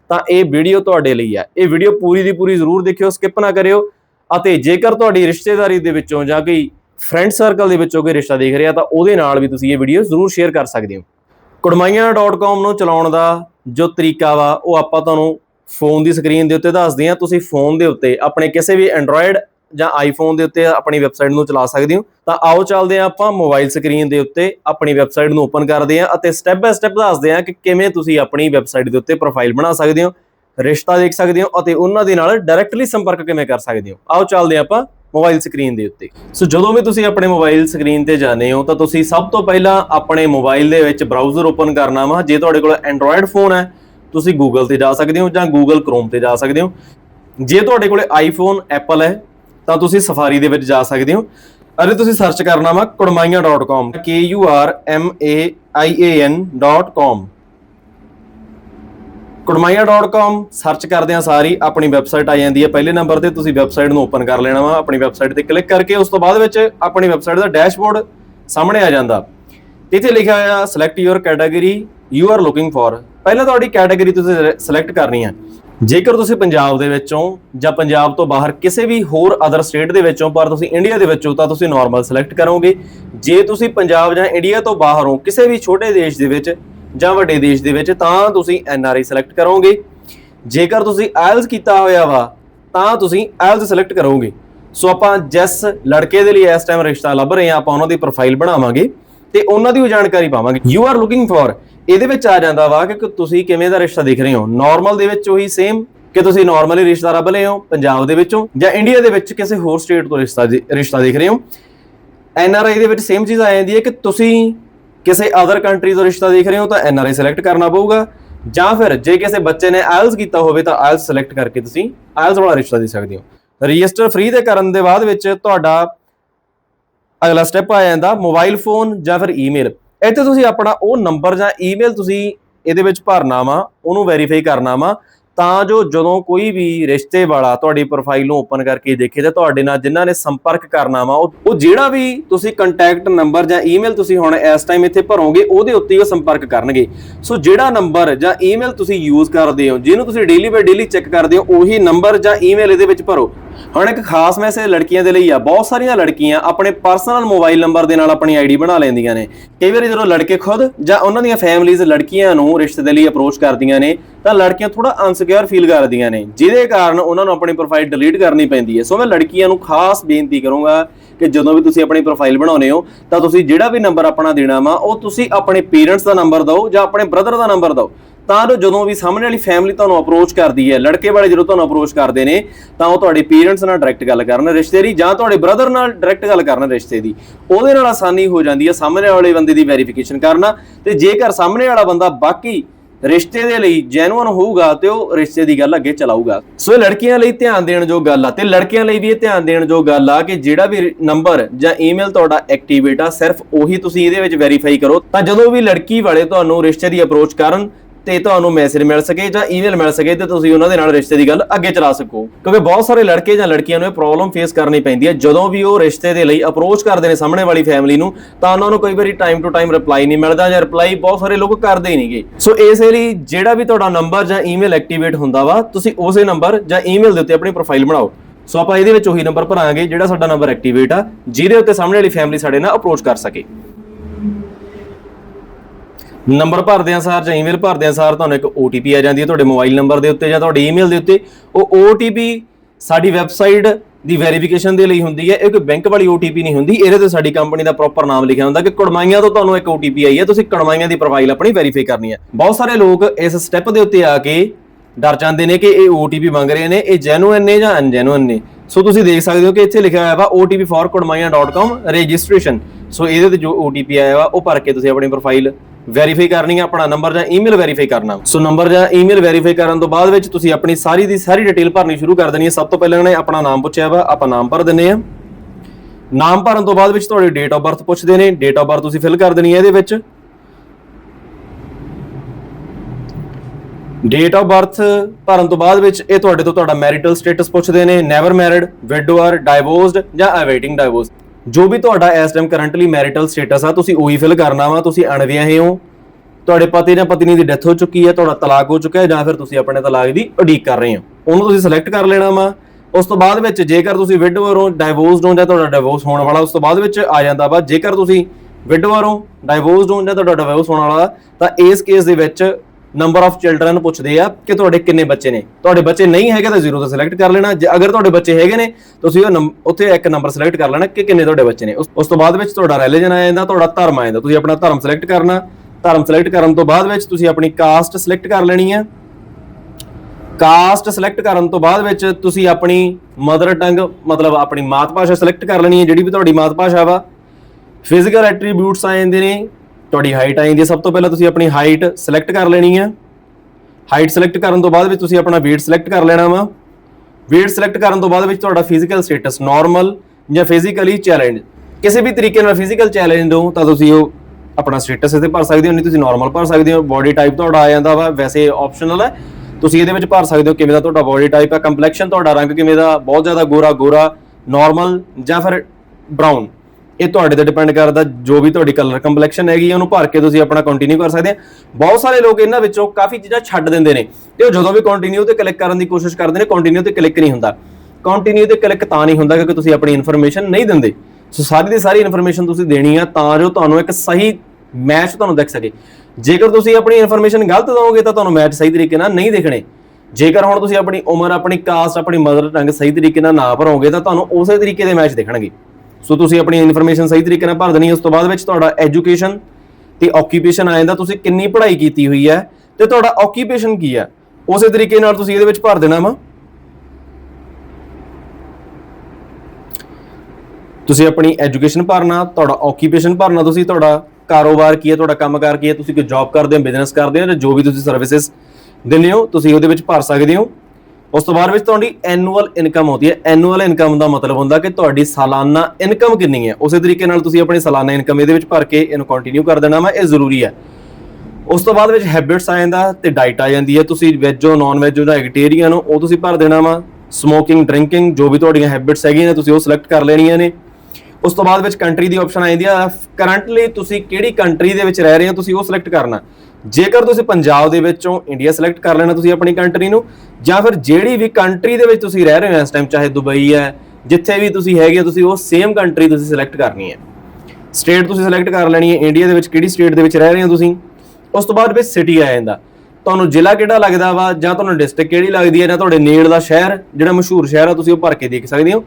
ਤਾਂ ਇਹ ਵੀਡੀਓ ਤੁਹਾਡੇ ਲਈ ਹੈ। ਇਹ ਵੀਡੀਓ ਪੂਰੀ ਦੀ ਪੂਰੀ ਜ਼ਰੂਰ ਦੇਖਿਓ ਸਕਿਪ ਨਾ ਕਰਿਓ। ਅਤੇ ਜੇਕਰ ਤੁਹਾਡੀ ਰਿਸ਼ਤੇਦਾਰੀ ਦੇ ਵਿੱਚੋਂ ਜਾਂ ਕੋਈ ਫਰੈਂਡ ਸਰਕਲ ਦੇ ਵਿੱਚੋਂ ਕੋਈ ਰਿਸ਼ਤਾ ਦੇਖ ਰਿਹਾ, ਤਾਂ ਉਹਦੇ ਨਾਲ ਵੀ ਤੁਸੀਂ ਇਹ ਵੀਡੀਓ ਜ਼ਰੂਰ ਸ਼ੇਅਰ ਕਰ ਸਕਦੇ ਹੋ। ਕੁੜਮਾਈਆਂ.com ਨੂੰ ਚਲਾਉਣ ਦਾ ਜੋ ਤਰੀਕਾ ਵਾ, ਉਹ ਆਪਾਂ ਤੁਹਾਨੂੰ ਫੋਨ ਦੀ ਸਕਰੀਨ ਦੇ ਉੱਤੇ ਦੱਸਦੇ ਹਾਂ। ਤੁਸੀਂ ਫੋਨ ਦੇ ਉੱਤੇ ਆਪਣੇ ਕਿਸੇ ਵੀ ਐਂਡਰੋਇਡ ਜਾਂ ਆਈਫੋਨ ਦੇ ਉੱਤੇ ਆਪਣੀ ਵੈਬਸਾਈਟ ਨੂੰ ਚਲਾ ਸਕਦੇ ਹੋ। ਤਾਂ ਆਓ ਚੱਲਦੇ ਹਾਂ ਆਪਾਂ ਮੋਬਾਈਲ ਸਕਰੀਨ ਦੇ ਉੱਤੇ ਆਪਣੀ ਵੈਬਸਾਈਟ ਨੂੰ ਓਪਨ ਕਰਦੇ ਹਾਂ ਅਤੇ ਸਟੈਪ ਬਾਏ ਸਟੈਪ ਦੱਸਦੇ ਹਾਂ ਕਿ ਕਿਵੇਂ ਤੁਸੀਂ ਆਪਣੀ ਵੈਬਸਾਈਟ ਦੇ ਉੱਤੇ ਪ੍ਰੋਫਾਈਲ ਬਣਾ ਸਕਦੇ ਹੋ। ਰਿਸ਼ਤਾ ਦੇਖ ਸਕਦੇ ਹੋ ਅਤੇ ਉਹਨਾਂ ਦੇ ਨਾਲ ਡਾਇਰੈਕਟਲੀ ਸੰਪਰਕ ਕਿਵੇਂ ਕਰ ਸਕਦੇ ਹੋ। ਆਓ ਚੱਲਦੇ ਹਾਂ ਆਪਾਂ ਮੋਬਾਈਲ ਸਕਰੀਨ ਦੇ ਉੱਤੇ। ਸੋ ਜਦੋਂ ਵੀ ਤੁਸੀਂ ਆਪਣੇ ਮੋਬਾਈਲ ਸਕਰੀਨ ਤੇ ਜਾਂਦੇ ਹੋ, ਤਾਂ ਤੁਸੀਂ ਸਭ ਤੋਂ ਪਹਿਲਾਂ ਆਪਣੇ ਮੋਬਾਈਲ ਦੇ ਵਿੱਚ ਬਰਾਊਜ਼ਰ ਓਪਨ ਕਰਨਾ ਵਾ। ਜੇ ਤੁਹਾਡੇ ਕੋਲ ਐਂਡਰੋਇਡ ਫੋਨ ਹੈ, ਤੁਸੀਂ ਗੂਗਲ ਤੇ ਜਾ ਸਕਦੇ ਹੋ ਜਾਂ ਗੂਗਲ ਕ੍ਰੋਮ ਤੇ ਜਾ ਸਕਦੇ ਹੋ। ਜੇ ਤੁਹਾਡੇ ਕੋਲੇ ਆਈਫੋਨ ਐਪਲ ਹੈ, ਤਾਂ ਤੁਸੀਂ ਸਫਾਰੀ ਦੇ ਵਿੱਚ ਜਾ ਸਕਦੇ ਹੋ। ਅਰੇ ਤੁਸੀਂ ਸਰਚ ਕਰਨਾ ਵਾ ਕੁੜਮਾਈਆਂ.com k u r m a i a n.com ਕੁੜਮਾਈਆਂ.com ਸਰਚ ਕਰਦੇ ਆ ਸਾਰੀ, ਆਪਣੀ ਵੈਬਸਾਈਟ ਆ ਜਾਂਦੀ ਹੈ। ਪਹਿਲੇ ਨੰਬਰ ਤੇ ਤੁਸੀਂ ਵੈਬਸਾਈਟ ਨੂੰ ਓਪਨ ਕਰ ਲੈਣਾ ਵਾ, ਆਪਣੀ ਵੈਬਸਾਈਟ ਤੇ ਕਲਿੱਕ ਕਰਕੇ ਉਸ ਤੋਂ ਬਾਅਦ ਵਿੱਚ ਆਪਣੀ ਵੈਬਸਾਈਟ ਦਾ ਡੈਸ਼ਬੋਰਡ ਸਾਹਮਣੇ ਆ ਜਾਂਦਾ। ਇੱਥੇ ਲਿਖਿਆ ਹੋਇਆ select your category you are looking for ਪਹਿਲਾਂ ਤੁਹਾਡੀ ਕੈਟਾਗਰੀ ਤੁਸੀਂ ਸਿਲੈਕਟ ਕਰਨੀ ਹੈ। ਜੇਕਰ ਤੁਸੀਂ ਪੰਜਾਬ ਦੇ ਵਿੱਚੋਂ ਜਾਂ ਪੰਜਾਬ ਤੋਂ ਬਾਹਰ ਕਿਸੇ ਵੀ ਹੋਰ ਅਦਰ ਸਟੇਟ ਦੇ ਵਿੱਚੋਂ ਪਰ ਤੁਸੀਂ ਇੰਡੀਆ ਦੇ ਵਿੱਚੋਂ ਤਾਂ ਤੁਸੀਂ ਨਾਰਮਲ ਸਿਲੈਕਟ ਕਰੋਗੇ। ਜੇ ਤੁਸੀਂ ਪੰਜਾਬ ਜਾਂ ਇੰਡੀਆ ਤੋਂ ਬਾਹਰ ਹੋ, ਕਿਸੇ ਵੀ ਛੋਟੇ ਦੇਸ਼ ਦੇ ਵਿੱਚ ਜਾਂ ਵੱਡੇ ਦੇਸ਼ ਦੇ ਵਿੱਚ, ਤਾਂ ਤੁਸੀਂ ਐਨ ਆਰ ਆਈ ਸਿਲੈਕਟ ਕਰੋਗੇ। ਜੇਕਰ ਤੁਸੀਂ ਆਇਲਸ ਕੀਤਾ ਹੋਇਆ ਵਾ, ਤਾਂ ਤੁਸੀਂ ਆਇਲਸ ਸਿਲੈਕਟ ਕਰੋਗੇ। ਸੋ ਆਪਾਂ ਜਿਸ ਲੜਕੇ ਦੇ ਲਈ ਇਸ ਟਾਈਮ ਰਿਸ਼ਤਾ ਲੱਭ ਰਹੇ ਹਾਂ, ਆਪਾਂ ਉਹਨਾਂ ਦੀ ਪ੍ਰੋਫਾਈਲ ਬਣਾਵਾਂਗੇ ਤੇ ਉਹਨਾਂ ਦੀ ਉਹ ਜਾਣਕਾਰੀ ਪਾਵਾਂਗੇ। ਯੂ ਆਰ ਲੁਕਿੰਗ ਫॉर ਇਹਦੇ ਵਿੱਚ ਆ ਜਾਂਦਾ ਵਾ ਕਿ ਤੁਸੀਂ ਕਿਵੇਂ ਦਾ ਰਿਸ਼ਤਾ ਦੇਖ ਰਹੇ ਹੋ। ਨਾਰਮਲ ਦੇ ਵਿੱਚ ਉਹੀ ਸੇਮ ਕਿ ਤੁਸੀਂ ਨਾਰਮਲੀ ਰਿਸ਼ਤਾ ਲੱਭ ਰਹੇ ਹੋ, ਪੰਜਾਬ ਦੇ ਵਿੱਚੋਂ ਜਾਂ ਇੰਡੀਆ ਦੇ ਵਿੱਚ ਕਿਸੇ ਹੋਰ ਸਟੇਟ ਤੋਂ ਰਿਸ਼ਤਾ ਰਿਸ਼ਤਾ ਦੇਖ ਰਹੇ ਹੋ। ਐਨ ਆਰ ਆਈ ਦੇ ਵਿੱਚ ਸੇਮ ਚੀਜ਼ ਆ ਜਾਂਦੀ ਹੈ ਕਿ ਤੁਸੀਂ ਕਿਸੇ ਅਦਰ ਕੰਟਰੀ ਤੋਂ ਰਿਸ਼ਤਾ ਦੇਖ ਰਹੇ ਹੋ ਤਾਂ ਐਨ ਆਰ ਆਈ ਸਿਲੈਕਟ ਕਰਨਾ ਪਊਗਾ। ਜਾਂ ਫਿਰ ਜੇ ਕਿਸੇ ਬੱਚੇ ਨੇ ਆਇਲਸ ਕੀਤਾ ਹੋਵੇ ਤਾਂ ਆਇਲਸ ਸਿਲੈਕਟ ਕਰਕੇ ਤੁਸੀਂ ਆਇਲਸ ਵਾਲਾ ਰਿਸ਼ਤਾ ਦੇ ਸਕਦੇ ਹੋ। ਰਜਿਸਟਰ ਫ੍ਰੀ ਦੇ ਕਰਨ ਦੇ ਬਾਅਦ ਵਿੱਚ ਤੁਹਾਡਾ ਅਗਲਾ ਸਟੈਪ ਆ ਜਾਂਦਾ ਮੋਬਾਈਲ ਫੋਨ ਜਾਂ ਫਿਰ ਈਮੇਲ ਇੱਥੇ ਤੁਸੀਂ ਆਪਣਾ ਉਹ ਨੰਬਰ ਜਾਂ ਈਮੇਲ ਤੁਸੀਂ ਇਹਦੇ ਵਿੱਚ ਭਰਨਾ ਵਾ, ਉਹਨੂੰ ਵੈਰੀਫਾਈ ਕਰਨਾ ਵਾ। ਤਾਂ ਜੋ ਜਦੋਂ ਕੋਈ ਵੀ ਰਿਸ਼ਤੇ ਵਾਲਾ ਤੁਹਾਡੀ ਪ੍ਰੋਫਾਈਲ ਨੂੰ ਓਪਨ ਕਰਕੇ ਦੇਖੇ ਤਾਂ ਤੁਹਾਡੇ ਨਾਲ ਜਿਨ੍ਹਾਂ ਨੇ ਸੰਪਰਕ ਕਰਨਾ ਵਾ, ਉਹ ਜਿਹੜਾ ਵੀ ਤੁਸੀਂ ਕੰਟੈਕਟ ਨੰਬਰ ਜਾਂ ਈਮੇਲ ਤੁਸੀਂ ਹੁਣ ਇਸ ਟਾਈਮ ਇੱਥੇ ਭਰੋਗੇ, ਉਹਦੇ ਉੱਤੇ ਉਹ ਸੰਪਰਕ ਕਰਨਗੇ। ਸੋ ਜਿਹੜਾ ਨੰਬਰ ਜਾਂ ਈਮੇਲ ਤੁਸੀਂ ਯੂਜ਼ ਕਰਦੇ ਹੋ, ਜਿਹਨੂੰ ਤੁਸੀਂ ਡੇਲੀ ਬਾਈ ਡੇਲੀ ਚੈੱਕ ਕਰਦੇ ਹੋ, ਉਹੀ ਨੰਬਰ ਜਾਂ ਈਮੇਲ ਇਹਦੇ ਵਿੱਚ ਭਰੋ। ਹੁਣ ਇੱਕ ਖਾਸ ਮੈਸੇਜ ਲੜਕੀਆਂ ਦੇ ਲਈ ਆ, ਬਹੁਤ ਸਾਰੀਆਂ ਲੜਕੀਆਂ ਆਪਣੇ ਪਰਸਨਲ ਮੋਬਾਈਲ ਨੰਬਰ ਦੇ ਨਾਲ ਆਪਣੀ ਆਈਡੀ ਬਣਾ ਲੈਂਦੀਆਂ ਨੇ। ਕਈ ਵਾਰੀ ਜਦੋਂ ਲੜਕੇ ਖੁਦ ਜਾਂ ਉਹਨਾਂ ਦੀਆਂ ਫੈਮਲੀਜ਼ ਲੜਕੀਆਂ ਨੂੰ ਰਿਸ਼ਤੇ ਦੇ ਲਈ ਅਪਰੋਚ ਕਰਦੀਆਂ ਨੇ, ਤਾਂ ਲੜਕੀਆਂ ਥੋੜਾ ਅਨਸਿਕਿਉਰ ਫੀਲ ਕਰਦੀਆਂ ਨੇ, ਜਿਹਦੇ ਕਾਰਨ ਉਹਨਾਂ ਨੂੰ ਆਪਣੀ ਪ੍ਰੋਫਾਈਲ ਡਿਲੀਟ ਕਰਨੀ ਪੈਂਦੀ ਹੈ। ਸੋ ਮੈਂ ਲੜਕੀਆਂ ਨੂੰ ਖਾਸ ਬੇਨਤੀ ਕਰੂੰਗਾ ਕਿ ਜਦੋਂ ਵੀ ਤੁਸੀਂ ਆਪਣੀ ਪ੍ਰੋਫਾਈਲ ਬਣਾਉਨੇ ਹੋ, ਤਾਂ ਤੁਸੀਂ ਜਿਹੜਾ ਵੀ ਨੰਬਰ ਆਪਣਾ ਦੇਣਾ ਵਾ, ਉਹ ਤੁਸੀਂ ਆਪਣੇ ਪੇਰੈਂਟਸ ਦਾ ਨੰਬਰ ਦਿਓ ਜਾਂ ਆਪਣੇ ਬ੍ਰਦਰ ਦਾ ਨੰਬਰ ਦਿਓ। ਤਾਂ ਜੋ ਜਦੋਂ ਵੀ ਸਾਹਮਣੇ ਵਾਲੀ ਫੈਮਿਲੀ ਤੁਹਾਨੂੰ ਅਪਰੋਚ ਕਰਦੀ ਹੈ, ਲੜਕੇ ਵਾਲੇ ਜਦੋਂ ਤੁਹਾਨੂੰ ਅਪਰੋਚ ਕਰਦੇ ਨੇ, ਤਾਂ ਉਹ ਤੁਹਾਡੇ ਪੇਰੈਂਟਸ ਨਾਲ ਡਾਇਰੈਕਟ ਗੱਲ ਕਰਨ, ਰਿਸ਼ਤੇ ਦੀ ਜਾਂ ਤੁਹਾਡੇ ਬ੍ਰਦਰ ਨਾਲ ਡਾਇਰੈਕਟ ਗੱਲ ਕਰਨ ਰਿਸ਼ਤੇ ਦੀ। ਉਹਦੇ ਨਾਲ ਆਸਾਨੀ ਹੋ ਜਾਂਦੀ ਹੈ ਸਾਹਮਣੇ ਵਾਲੇ ਬੰਦੇ ਦੀ ਵੈਰੀਫਿਕੇਸ਼ਨ ਕਰਨਾ ਤੇ ਜੇਕਰ ਸਾਹਮਣੇ ਵਾਲਾ ਬੰਦਾ ਬਾਕੀ ਰਿਸ਼ਤੇ ਦੇ ਲਈ ਜੈਨੂਅਨ ਹੋਊਗਾ ਤੇ ਉਹ ਰਿਸ਼ਤੇ ਦੀ ਗੱਲ ਅੱਗੇ ਚਲਾਊਗਾ। ਸੋ ਇਹ ਲੜਕੀਆਂ ਲਈ ਧਿਆਨ ਦੇਣ ਜੋ ਗੱਲ ਆ ਤੇ ਲੜਕੀਆਂ ਲਈ ਵੀ ਇਹ ਧਿਆਨ ਦੇਣ ਜੋ ਗੱਲ ਆ ਕਿ ਜਿਹੜਾ ਵੀ ਨੰਬਰ ਜਾਂ ਈਮੇਲ ਤੁਹਾਡਾ ਐਕਟੀਵੇਟ ਆ, ਸਿਰਫ ਉਹੀ ਤੁਸੀਂ ਇਹਦੇ ਵਿੱਚ ਵੈਰੀਫਾਈ ਕਰੋ। ਤਾਂ ਜਦੋਂ ਵੀ ਲੜਕੀ ਵਾਲੇ ਤੁਹਾਨੂੰ ਰਿਸ਼ਤੇ ਦੀ ਅਪਰੋਚ ਕਰਨ ਤੇ ਤੁਹਾਨੂੰ ਮੈਸੇਜ ਮਿਲ ਸਕੇ ਜਾਂ ਈਮੇਲ ਮਿਲ ਸਕੇ ਤੇ ਤੁਸੀਂ ਉਹਨਾਂ ਦੇ ਨਾਲ ਰਿਸ਼ਤੇ ਦੀ ਗੱਲ ਅੱਗੇ ਚਲਾ ਸਕੋ। ਕਿਉਂਕਿ ਬਹੁਤ ਸਾਰੇ ਲੜਕੇ ਜਾਂ ਲੜਕੀਆਂ ਨੂੰ ਇਹ ਪ੍ਰੋਬਲਮ ਫੇਸ ਕਰਨੀ ਪੈਂਦੀ ਹੈ। ਜਦੋਂ ਵੀ ਉਹ ਰਿਸ਼ਤੇ ਦੇ ਲਈ ਅਪਰੋਚ ਕਰਦੇ ਨੇ ਸਾਹਮਣੇ ਵਾਲੀ ਫੈਮਿਲੀ ਨੂੰ, ਤਾਂ ਉਹਨਾਂ ਨੂੰ ਕਈ ਵਾਰੀ ਟਾਈਮ ਟੂ ਟਾਈਮ ਰਿਪਲਾਈ ਨਹੀਂ ਮਿਲਦਾ ਜਾਂ ਰਿਪਲਾਈ ਬਹੁਤ ਸਾਰੇ ਲੋਕ ਕਰਦੇ ਹੀ ਨਹੀਂਗੇ। ਸੋ ਇਸੇ ਲਈ ਜਿਹੜਾ ਵੀ ਤੁਹਾਡਾ ਨੰਬਰ ਜਾਂ ਈਮੇਲ ਐਕਟੀਵੇਟ ਹੁੰਦਾ ਵਾ, ਤੁਸੀਂ ਉਸੇ ਨੰਬਰ ਜਾਂ ਈਮੇਲ ਦੇ ਉੱਤੇ ਆਪਣੀ ਪ੍ਰੋਫਾਈਲ ਬਣਾਓ। ਸੋ ਆਪਾਂ ਇਹਦੇ ਵਿੱਚ ਉਹੀ ਨੰਬਰ ਭਰਾਂਗੇ ਜਿਹੜਾ ਸਾਡਾ ਨੰਬਰ ਐਕਟੀਵੇਟ ਆ, ਜਿਹਦੇ ਉੱਤੇ ਸਾਹਮਣੇ ਵਾਲੀ ਫੈਮਿਲੀ ਸਾਡੇ ਨਾਲ ਅਪਰੋਚ ਕਰ ਸਕੇ। ਨੰਬਰ ਭਰਦਿਆਂ ਆ ਸਾਰ ਜਾਂ ਈਮੇਲ ਭਰਦਿਆਂ ਆ ਸਾਰ ਤੁਹਾਨੂੰ ਇੱਕ OTP ਆ ਜਾਂਦੀ ਹੈ ਤੁਹਾਡੇ ਮੋਬਾਈਲ ਨੰਬਰ ਦੇ ਉੱਤੇ ਜਾਂ ਤੁਹਾਡੀ ਈਮੇਲ ਦੇ ਉੱਤੇ। ਉਹ OTP ਸਾਡੀ ਵੈਬਸਾਈਟ ਦੀ ਵੈਰੀਫਿਕੇਸ਼ਨ ਦੇ ਲਈ ਹੁੰਦੀ ਹੈ। ਇਹ ਕੋਈ ਬੈਂਕ ਵਾਲੀ OTP ਨਹੀਂ ਹੁੰਦੀ। ਇਹਦੇ ਤੇ ਸਾਡੀ ਕੰਪਨੀ ਦਾ ਪ੍ਰੋਪਰ ਨਾਮ ਲਿਖਿਆ ਹੁੰਦਾ ਕਿ ਕੜਮਾਈਆਂ ਤੋਂ ਤੁਹਾਨੂੰ ਇੱਕ OTP ਆਈ ਹੈ। ਤੁਸੀਂ ਕੜਮਾਈਆਂ ਦੀ ਪ੍ਰੋਫਾਈਲ ਆਪਣੀ ਵੈਰੀਫਾਈ ਕਰਨੀ ਹੈ। ਬਹੁਤ ਸਾਰੇ ਲੋਕ ਇਸ ਸਟੈਪ ਦੇ ਉੱਤੇ ਆ ਕੇ ਡਰ ਜਾਂਦੇ ਨੇ ਕਿ ਇਹ OTP ਮੰਗ ਰਹੇ ਨੇ। ਇਹ ਜੈਨੂਇਨ ਨੇ ਜਾਂ ਅਨਜੈਨੂਇਨ ਨੇ? ਸੋ ਤੁਸੀਂ ਦੇਖ ਸਕਦੇ ਹੋ ਕਿ ਇੱਥੇ ਲਿਖਿਆ ਹੋਇਆ ਵਾ OTP for kodmaya.com ਰਜਿਸਟ੍ਰੇਸ਼ਨ ਸੋ ਇਹਦੇ ਤੇ ਜੋ OTP ਆਇਆ ਵਾ, ਉਹ ਭਰ ਕੇ ਤੁਸੀਂ ਆਪਣੀ ਪ੍ਰੋਫਾਈਲ ਵੈਰੀਫਾਈ ਕਰਨੀ ਹੈ ਆਪਣਾ ਨੰਬਰ ਜਾਂ ਈਮੇਲ ਵੈਰੀਫਾਈ ਕਰਨਾ। ਸੋ ਨੰਬਰ ਜਾਂ ਈਮੇਲ ਵੈਰੀਫਾਈ ਕਰਨ ਤੋਂ ਬਾਅਦ ਵਿੱਚ ਤੁਸੀਂ ਆਪਣੀ ਸਾਰੀ ਦੀ ਸਾਰੀ ਡਿਟੇਲ ਭਰਨੀ ਸ਼ੁਰੂ ਕਰ ਦੇਣੀ ਹੈ ਸਭ ਤੋਂ ਪਹਿਲਾਂ ਉਹਨੇ ਆਪਣਾ ਨਾਮ ਪੁੱਛਿਆ ਵਾ, ਆਪਾਂ ਨਾਮ ਭਰ ਦਿੰਨੇ ਆ। ਨਾਮ ਭਰਨ ਤੋਂ ਬਾਅਦ ਵਿੱਚ ਤੁਹਾਡੀ ਡੇਟ ਆਫ ਬਰਥ ਪੁੱਛਦੇ ਨੇ ਡੇਟ ਆਫ ਬਰਥ ਤੁਸੀਂ ਫਿਲ ਕਰ ਦੇਣੀ ਹੈ ਇਹਦੇ ਵਿੱਚ। ਡੇਟ ਆਫ ਬਰਥ ਭਰਨ ਤੋਂ ਬਾਅਦ ਵਿੱਚ ਇਹ ਤੁਹਾਡੇ ਤੋਂ ਤੁਹਾਡਾ ਮੈਰਿਟਲ ਸਟੇਟਸ ਪੁੱਛਦੇ ਨੇ ਨੈਵਰ ਮੈਰਿਡ ਵਿਡੋਅਰ ਡਾਈਵੋਰਸਡ ਜਾਂ ਅਵੇਟਿੰਗ ਡਾਈਵੋਰਸ ਜੋ ਵੀ ਤੁਹਾਡਾ ਇਸ ਟਾਈਮ ਕਰੰਟਲੀ ਮੈਰਿਟਲ ਸਟੇਟਸ ਆ, ਤੁਸੀਂ ਉਹੀ ਫਿਲ ਕਰਨਾ ਵਾ, ਤੁਸੀਂ ਅਣਵਿਆਹੇ ਹੋ। ਤੁਹਾਡੇ ਪਤੀ ਜਾਂ ਪਤਨੀ ਦੀ ਡੈਥ ਹੋ ਚੁੱਕੀ ਹੈ ਤੁਹਾਡਾ ਤਲਾਕ ਹੋ ਚੁੱਕਾ ਹੈ ਜਾਂ ਫਿਰ ਤੁਸੀਂ ਆਪਣੇ ਤਲਾਕ ਦੀ ਉਡੀਕ ਕਰ ਰਹੇ ਹੋ। ਉਹਨੂੰ ਤੁਸੀਂ ਸਿਲੈਕਟ ਕਰ ਲੈਣਾ ਵਾ। ਉਸ ਤੋਂ ਬਾਅਦ ਵਿੱਚ ਜੇਕਰ ਤੁਸੀਂ ਵਿਡੋਅਰ ਹੋ ਡਾਈਵੋਰਸਡ ਹੋ ਜਾਂ ਤੁਹਾਡਾ ਡਿਵੋਰਸ ਹੋਣ ਵਾਲਾ, ਉਸ ਤੋਂ ਬਾਅਦ ਵਿੱਚ ਆ ਜਾਂਦਾ ਵਾ। ਜੇਕਰ ਤੁਸੀਂ ਵਿਡੋਅਰ ਹੋ ਡਾਈਵੋਰਸਡ ਹੋ ਜਾਂ ਤੁਹਾਡਾ ਡਿਵੋਰਸ ਹੋਣ ਵਾਲਾ, ਤਾਂ ਇਸ ਕੇਸ ਦੇ ਵਿੱਚ ਨੰਬਰ ਆਫ ਚਿਲਡਰਨ ਪੁੱਛਦੇ ਆ ਕਿ ਤੁਹਾਡੇ ਕਿੰਨੇ ਬੱਚੇ ਨੇ? ਤੁਹਾਡੇ ਬੱਚੇ ਨਹੀਂ ਹੈਗੇ ਤਾਂ ਜ਼ੀਰੋ ਤੋਂ ਸਿਲੈਕਟ ਕਰ ਲੈਣਾ। ਜੇ ਅਗਰ ਤੁਹਾਡੇ ਬੱਚੇ ਹੈਗੇ ਨੇ, ਤੁਸੀਂ ਉਹ ਨੰਬ- ਉੱਥੇ ਇੱਕ ਨੰਬਰ ਸਿਲੈਕਟ ਕਰ ਲੈਣਾ ਕਿ ਕਿੰਨੇ ਤੁਹਾਡੇ ਬੱਚੇ ਨੇ। ਉਸ ਉਸ ਤੋਂ ਬਾਅਦ ਵਿੱਚ ਤੁਹਾਡਾ ਰਿਲੀਜਨ ਆ ਜਾਂਦਾ, ਤੁਹਾਡਾ ਧਰਮ ਆ ਜਾਂਦਾ। ਤੁਸੀਂ ਆਪਣਾ ਧਰਮ ਸਿਲੈਕਟ ਕਰਨਾ। ਧਰਮ ਸਿਲੈਕਟ ਕਰਨ ਤੋਂ ਬਾਅਦ ਵਿੱਚ ਤੁਸੀਂ ਆਪਣੀ ਕਾਸਟ ਸਿਲੈਕਟ ਕਰ ਲੈਣੀ ਹੈ ਕਾਸਟ ਸਿਲੈਕਟ ਕਰਨ ਤੋਂ ਬਾਅਦ ਵਿੱਚ ਤੁਸੀਂ ਆਪਣੀ ਮਦਰ ਟੰਗ ਮਤਲਬ ਆਪਣੀ ਮਾਤ ਭਾਸ਼ਾ ਸਿਲੈਕਟ ਕਰ ਲੈਣੀ ਹੈ ਜਿਹੜੀ ਵੀ ਤੁਹਾਡੀ ਮਾਤ ਭਾਸ਼ਾ ਵਾ। ਫਿਜ਼ੀਕਲ ਐਟਰੀਬਿਊਟਸ ਆ ਜਾਂਦੇ ਨੇ। ਤੁਹਾਡੀ ਹਾਈਟ ਆ ਜਾਂਦੀ ਹੈ। ਸਭ ਤੋਂ ਪਹਿਲਾਂ ਤੁਸੀਂ ਆਪਣੀ ਹਾਈਟ ਸਿਲੈਕਟ ਕਰ ਲੈਣੀ ਹੈ। ਹਾਈਟ ਸਿਲੈਕਟ ਕਰਨ ਤੋਂ ਬਾਅਦ ਵਿੱਚ ਤੁਸੀਂ ਆਪਣਾ weight ਸਿਲੈਕਟ ਕਰ ਲੈਣਾ ਵਾ। weight ਸਿਲੈਕਟ ਕਰਨ ਤੋਂ ਬਾਅਦ ਵਿੱਚ ਤੁਹਾਡਾ ਫਿਜ਼ੀਕਲ ਸਟੇਟਸ ਨਾਰਮਲ ਜਾਂ ਫਿਜ਼ੀਕਲੀ ਚੈਲੰਜ ਕਿਸੇ ਵੀ ਤਰੀਕੇ ਨਾਲ ਫਿਜ਼ੀਕਲ ਚੈਲੰਜ ਹੋ, ਤਾਂ ਤੁਸੀਂ ਉਹ ਆਪਣਾ ਸਟੇਟਸ ਇੱਥੇ ਭਰ ਸਕਦੇ ਹੋ, ਨਹੀਂ ਤੁਸੀਂ ਨਾਰਮਲ ਭਰ ਸਕਦੇ ਹੋ। ਬਾਡੀ ਟਾਈਪ ਤੁਹਾਡਾ ਆ ਜਾਂਦਾ ਵਾ, ਵੈਸੇ ਆਪਸ਼ਨਲ ਹੈ। ਤੁਸੀਂ ਇਹਦੇ ਵਿੱਚ ਭਰ ਸਕਦੇ ਹੋ ਕਿਵੇਂ ਦਾ ਤੁਹਾਡਾ ਬਾਡੀ ਟਾਈਪ ਹੈ ਕੰਪਲੈਕਸ਼ਨ ਤੁਹਾਡਾ ਰੰਗ ਕਿਵੇਂ ਦਾ, ਬਹੁਤ ਜ਼ਿਆਦਾ ਗੋਰਾ ਗੋਰਾ ਨਾਰਮਲ ਜਾਂ ਫਿਰ ਬ੍ਰਾਊਨ ਇਹ ਤੁਹਾਡੇ ਤੇ ਡਿਪੈਂਡ ਕਰਦਾ, ਜੋ ਵੀ ਤੁਹਾਡੀ ਕਲਰ ਕੰਪਲੈਕਸ਼ਨ ਹੈਗੀ, ਉਹਨੂੰ ਭਰ ਕੇ ਤੁਸੀਂ ਆਪਣਾ ਕੰਟੀਨਿਊ ਕਰ ਸਕਦੇ ਆ। ਬਹੁਤ ਸਾਰੇ ਲੋਕ ਇਹਨਾਂ ਵਿੱਚੋਂ ਕਾਫੀ ਚੀਜ਼ਾਂ ਛੱਡ ਦਿੰਦੇ ਨੇ ਤੇ ਉਹ ਜਦੋਂ ਵੀ ਕੰਟੀਨਿਊ ਤੇ ਕਲਿੱਕ ਕਰਨ ਦੀ ਕੋਸ਼ਿਸ਼ ਕਰਦੇ ਨੇ ਕੰਟੀਨਿਊ ਤੇ ਕਲਿੱਕ ਨਹੀਂ ਹੁੰਦਾ। ਕੰਟੀਨਿਊ ਤੇ ਕਲਿੱਕ ਤਾਂ ਨਹੀਂ ਹੁੰਦਾ ਕਿਉਂਕਿ ਤੁਸੀਂ ਆਪਣੀ ਇਨਫੋਰਮੇਸ਼ਨ ਨਹੀਂ ਦਿੰਦੇ। ਸੋ ਸਾਰੀ ਦੀ ਸਾਰੀ ਇਨਫੋਰਮੇਸ਼ਨ ਤੁਸੀਂ ਦੇਣੀ ਆ ਤਾਂ ਜੋ ਤੁਹਾਨੂੰ ਇੱਕ ਸਹੀ ਮੈਚ ਤੁਹਾਨੂੰ ਦਿਖ ਸਕੇ। ਜੇਕਰ ਤੁਸੀਂ ਆਪਣੀ ਇਨਫੋਰਮੇਸ਼ਨ ਗਲਤ ਦਿਓਗੇ ਤਾਂ ਤੁਹਾਨੂੰ ਮੈਚ ਸਹੀ ਤਰੀਕੇ ਨਾਲ ਨਹੀਂ ਦਿਖਣੇ। ਜੇਕਰ ਹੁਣ ਤੁਸੀਂ ਆਪਣੀ ਉਮਰ, ਆਪਣੀ ਕਾਸਟ ਆਪਣੀ ਮਦਰ ਟੰਗ ਸਹੀ ਤਰੀਕੇ ਨਾਲ ਨਾ ਭਰੋਗੇ ਤਾਂ ਤੁਹਾਨੂੰ ਉਸੇ ਤਰੀਕੇ ਦੇ ਮੈਚ ਦਿਖਣਗੇ। ਸੋ ਤੁਸੀਂ ਆਪਣੀ ਇਨਫੋਰਮੇਸ਼ਨ ਸਹੀ ਤਰੀਕੇ ਨਾਲ ਭਰ ਦੇਣੀ ਉਸ ਤੋਂ ਬਾਅਦ ਵਿੱਚ ਤੁਹਾਡਾ ਐਜੂਕੇਸ਼ਨ ਤੇ ਆਕੂਪੇਸ਼ਨ ਆ ਜਾਂਦਾ, ਤੁਸੀਂ ਕਿੰਨੀ ਪੜ੍ਹਾਈ ਕੀਤੀ ਹੋਈ ਹੈ ਤੇ ਤੁਹਾਡਾ ਆਕੂਪੇਸ਼ਨ ਕੀ ਹੈ? ਉਸੇ ਤਰੀਕੇ ਨਾਲ ਤੁਸੀਂ ਇਹਦੇ ਵਿੱਚ ਭਰ ਦੇਣਾ ਵਾ। ਤੁਸੀਂ ਆਪਣੀ ਐਜੂਕੇਸ਼ਨ ਭਰਨਾ, ਤੁਹਾਡਾ ਆਕੂਪੇਸ਼ਨ ਭਰਨਾ, ਤੁਸੀਂ ਤੁਹਾਡਾ ਕਾਰੋਬਾਰ ਕੀ ਹੈ, ਤੁਹਾਡਾ ਕੰਮਕਾਰ ਕੀ ਹੈ, ਤੁਸੀਂ ਕੋਈ ਜੌਬ ਕਰਦੇ ਹੋ ਬਿਜ਼ਨਸ ਕਰਦੇ ਹੋ ਜਾਂ ਜੋ ਵੀ ਤੁਸੀਂ ਸਰਵਿਸਿਜ਼ ਦਿੰਦੇ ਹੋ, ਤੁਸੀਂ ਉਹਦੇ ਵਿੱਚ ਭਰ ਸਕਦੇ ਹੋ। ਉਸ ਤੋਂ ਬਾਅਦ ਵਿੱਚ ਤੁਹਾਡੀ ਐਨੂਅਲ ਇਨਕਮ ਹੁੰਦੀ ਹੈ। ਐਨੂਅਲ ਇਨਕਮ ਦਾ ਮਤਲਬ ਹੁੰਦਾ ਕਿ ਤੁਹਾਡੀ ਸਾਲਾਨਾ ਇਨਕਮ ਕਿੰਨੀ ਹੈ। ਉਸੇ ਤਰੀਕੇ ਨਾਲ ਤੁਸੀਂ ਆਪਣੀ ਸਾਲਾਨਾ ਇਨਕਮ ਇਹਦੇ ਵਿੱਚ ਭਰ ਕੇ ਇਹਨੂੰ ਕੰਟੀਨਿਊ ਕਰ ਦੇਣਾ ਵਾ, ਇਹ ਜ਼ਰੂਰੀ ਹੈ। ਉਸ ਤੋਂ ਬਾਅਦ ਵਿੱਚ ਹੈਬਿਟਸ ਆ ਜਾਂਦਾ ਤੇ ਡਾਈਟ ਆ ਜਾਂਦੀ ਹੈ। ਤੁਸੀਂ ਵੈਜ ਹੋ ਨਾਨ ਵੈਜ ਹੋ ਜਾਂ ਐਗਟੇਰੀਅਨ ਹੋ, ਉਹ ਤੁਸੀਂ ਭਰ ਦੇਣਾ ਵਾ। ਸਮੋਕਿੰਗ ਡਰਿੰਕਿੰਗ ਜੋ ਵੀ ਤੁਹਾਡੀਆਂ ਹੈਬਿਟਸ ਹੈਗੀਆਂ ਨੇ, ਤੁਸੀਂ ਉਹ ਸਿਲੈਕਟ ਕਰ ਲੈਣੀਆਂ ਨੇ। ਉਸ ਤੋਂ ਬਾਅਦ ਵਿੱਚ ਕੰਟਰੀ ਦੀ ਆਪਸ਼ਨ ਆ ਜਾਂਦੀ ਆ। ਕਰੰਟਲੀ ਤੁਸੀਂ ਕਿਹੜੀ ਕੰਟਰੀ ਦੇ ਵਿੱਚ ਰਹਿ ਰਹੇ ਹੋ, ਤੁਸੀਂ ਉਹ ਸਿਲੈਕਟ ਕਰਨਾ। ਜੇਕਰ ਤੁਸੀਂ ਪੰਜਾਬ ਦੇ ਵਿੱਚੋਂ ਇੰਡੀਆ ਸਿਲੈਕਟ ਕਰ ਲੈਣਾ ਤੁਸੀਂ ਆਪਣੀ ਕੰਟਰੀ ਨੂੰ ਜਾਂ ਫਿਰ ਜਿਹੜੀ ਵੀ ਕੰਟਰੀ ਦੇ ਵਿੱਚ ਤੁਸੀਂ ਰਹਿ ਰਹੇ ਹੋ ਇਸ ਟਾਈਮ ਚਾਹੇ ਦੁਬਈ ਹੈ ਜਿੱਥੇ ਵੀ ਤੁਸੀਂ ਹੈਗੇ ਹੋ, ਤੁਸੀਂ ਉਹ ਸੇਮ ਕੰਟਰੀ ਤੁਸੀਂ ਸਿਲੈਕਟ ਕਰਨੀ ਹੈ। ਸਟੇਟ ਤੁਸੀਂ ਸਿਲੈਕਟ ਕਰ ਲੈਣੀ ਹੈ ਇੰਡੀਆ ਦੇ ਵਿੱਚ ਕਿਹੜੀ ਸਟੇਟ ਦੇ ਵਿੱਚ ਰਹਿ ਰਹੇ ਹੋ ਤੁਸੀਂ? ਉਸ ਤੋਂ ਬਾਅਦ ਵਿੱਚ ਸਿਟੀ ਆ ਜਾਂਦਾ। ਤੁਹਾਨੂੰ ਜ਼ਿਲ੍ਹਾ ਕਿਹੜਾ ਲੱਗਦਾ ਵਾ ਜਾਂ ਤੁਹਾਨੂੰ ਡਿਸਟ੍ਰਿਕਟ ਕਿਹੜੀ ਲੱਗਦੀ ਹੈ ਜਾਂ ਤੁਹਾਡੇ ਨੇੜ ਦਾ ਸ਼ਹਿਰ ਜਿਹੜਾ ਮਸ਼ਹੂਰ ਸ਼ਹਿਰ ਆ ਤੁਸੀਂ ਉਹ ਭਰ ਕੇ ਦੇਖ ਸਕਦੇ ਹੋ